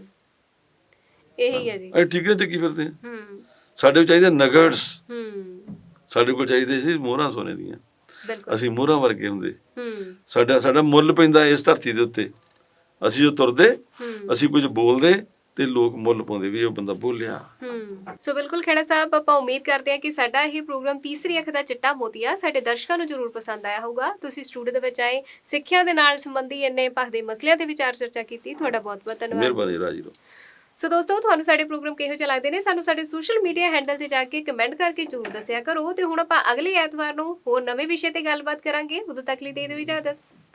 ਇਹੀ ਹੈ ਜੀ। ਇਹ ਠੀਕਰੀਆਂ ਤੇ ਕੀ ਫਿਰਦੇ ਆ? ਹੂੰ। ਸਾਡੇ ਕੋਲ ਚਾਹੀਦੇ ਨਗਟਸ ਹੂੰ। ਸਾਡੇ ਕੋਲ ਚਾਹੀਦੇ ਸੀ ਮੋਹਰਾਂ ਸੋਨੇ ਦੀਆਂ। ਬਿਲਕੁਲ। ਅਸੀਂ ਮੋਹਰਾਂ ਵਰਗੇ ਹੁੰਦੇ। ਹੂੰ। ਸਾਡਾ ਸਾਡਾ ਮੁੱਲ ਪੈਂਦਾ ਇਸ ਧਰਤੀ ਦੇ ਉੱਤੇ। ਅਸੀਂ ਜੋ ਤੁਰਦੇ ਅਸੀਂ ਕੁਝ ਬੋਲਦੇ ਤੇ ਲੋਕ ਮੁੱਲ ਪਾਉਂਦੇ ਵੀ ਉਹ ਬੰਦਾ ਬੋਲਿਆ। ਹੂੰ। ਸੋ ਬਿਲਕੁਲ ਖੇੜਾ ਸਾਹਿਬ ਆਪਾਂ ਉਮੀਦ ਕਰਦੇ ਹਾਂ ਕਿ ਸਾਡਾ ਇਹ ਪ੍ਰੋਗਰਾਮ ਤੀਸਰੀ ਅੱਖ ਦਾ ਚਿੱਟਾ ਮੋਤੀਆ ਸਾਡੇ ਦਰਸ਼ਕਾਂ ਨੂੰ ਜ਼ਰੂਰ ਪਸੰਦ ਆਇਆ ਹੋਊਗਾ। ਤੁਸੀਂ ਸਟੂਡੀਓ ਦੇ ਵਿੱਚ ਆਏ ਸਿੱਖਿਆ ਦੇ ਨਾਲ ਸੰਬੰਧੀ ਇੰਨੇ ਭਖਦੇ ਮਸਲਿਆਂ ਤੇ ਵਿਚਾਰ ਚਰਚਾ ਕੀਤੀ ਤੁਹਾਡਾ ਬਹੁਤ ਬਹੁਤ ਧੰਨਵਾਦ। ਮਿਹਰਬਾਨੀ ਰਾਜੀ ਲੋ ਸੋ ਦੋਸਤੋ ਤੁਹਾਨੂੰ ਸਾਡੇ ਪ੍ਰੋਗਰਾਮ ਕਿਹੋ ਜਿਹੇ ਲੱਗਦੇ ਨੇ ਸਾਨੂੰ ਸਾਡੇ ਸੋਸ਼ਲ ਮੀਡੀਆ ਹੈਂਡਲ ਤੇ ਜਾ ਕੇ ਕਮੈਂਟ ਕਰਕੇ ਜ਼ਰੂਰ ਦੱਸਿਆ ਕਰੋ। ਤੇ ਹੁਣ ਆਪਾਂ ਅਗਲੇ ਐਤਵਾਰ ਨੂੰ ਹੋਰ ਨਵੇਂ ਵਿਸ਼ੇ ਤੇ ਗੱਲਬਾਤ ਕਰਾਂਗੇ। ਉਦੋਂ ਤੱਕ ਲਈ ਦੇ ਦਿਓ ਇਜਾਜ਼ਤ।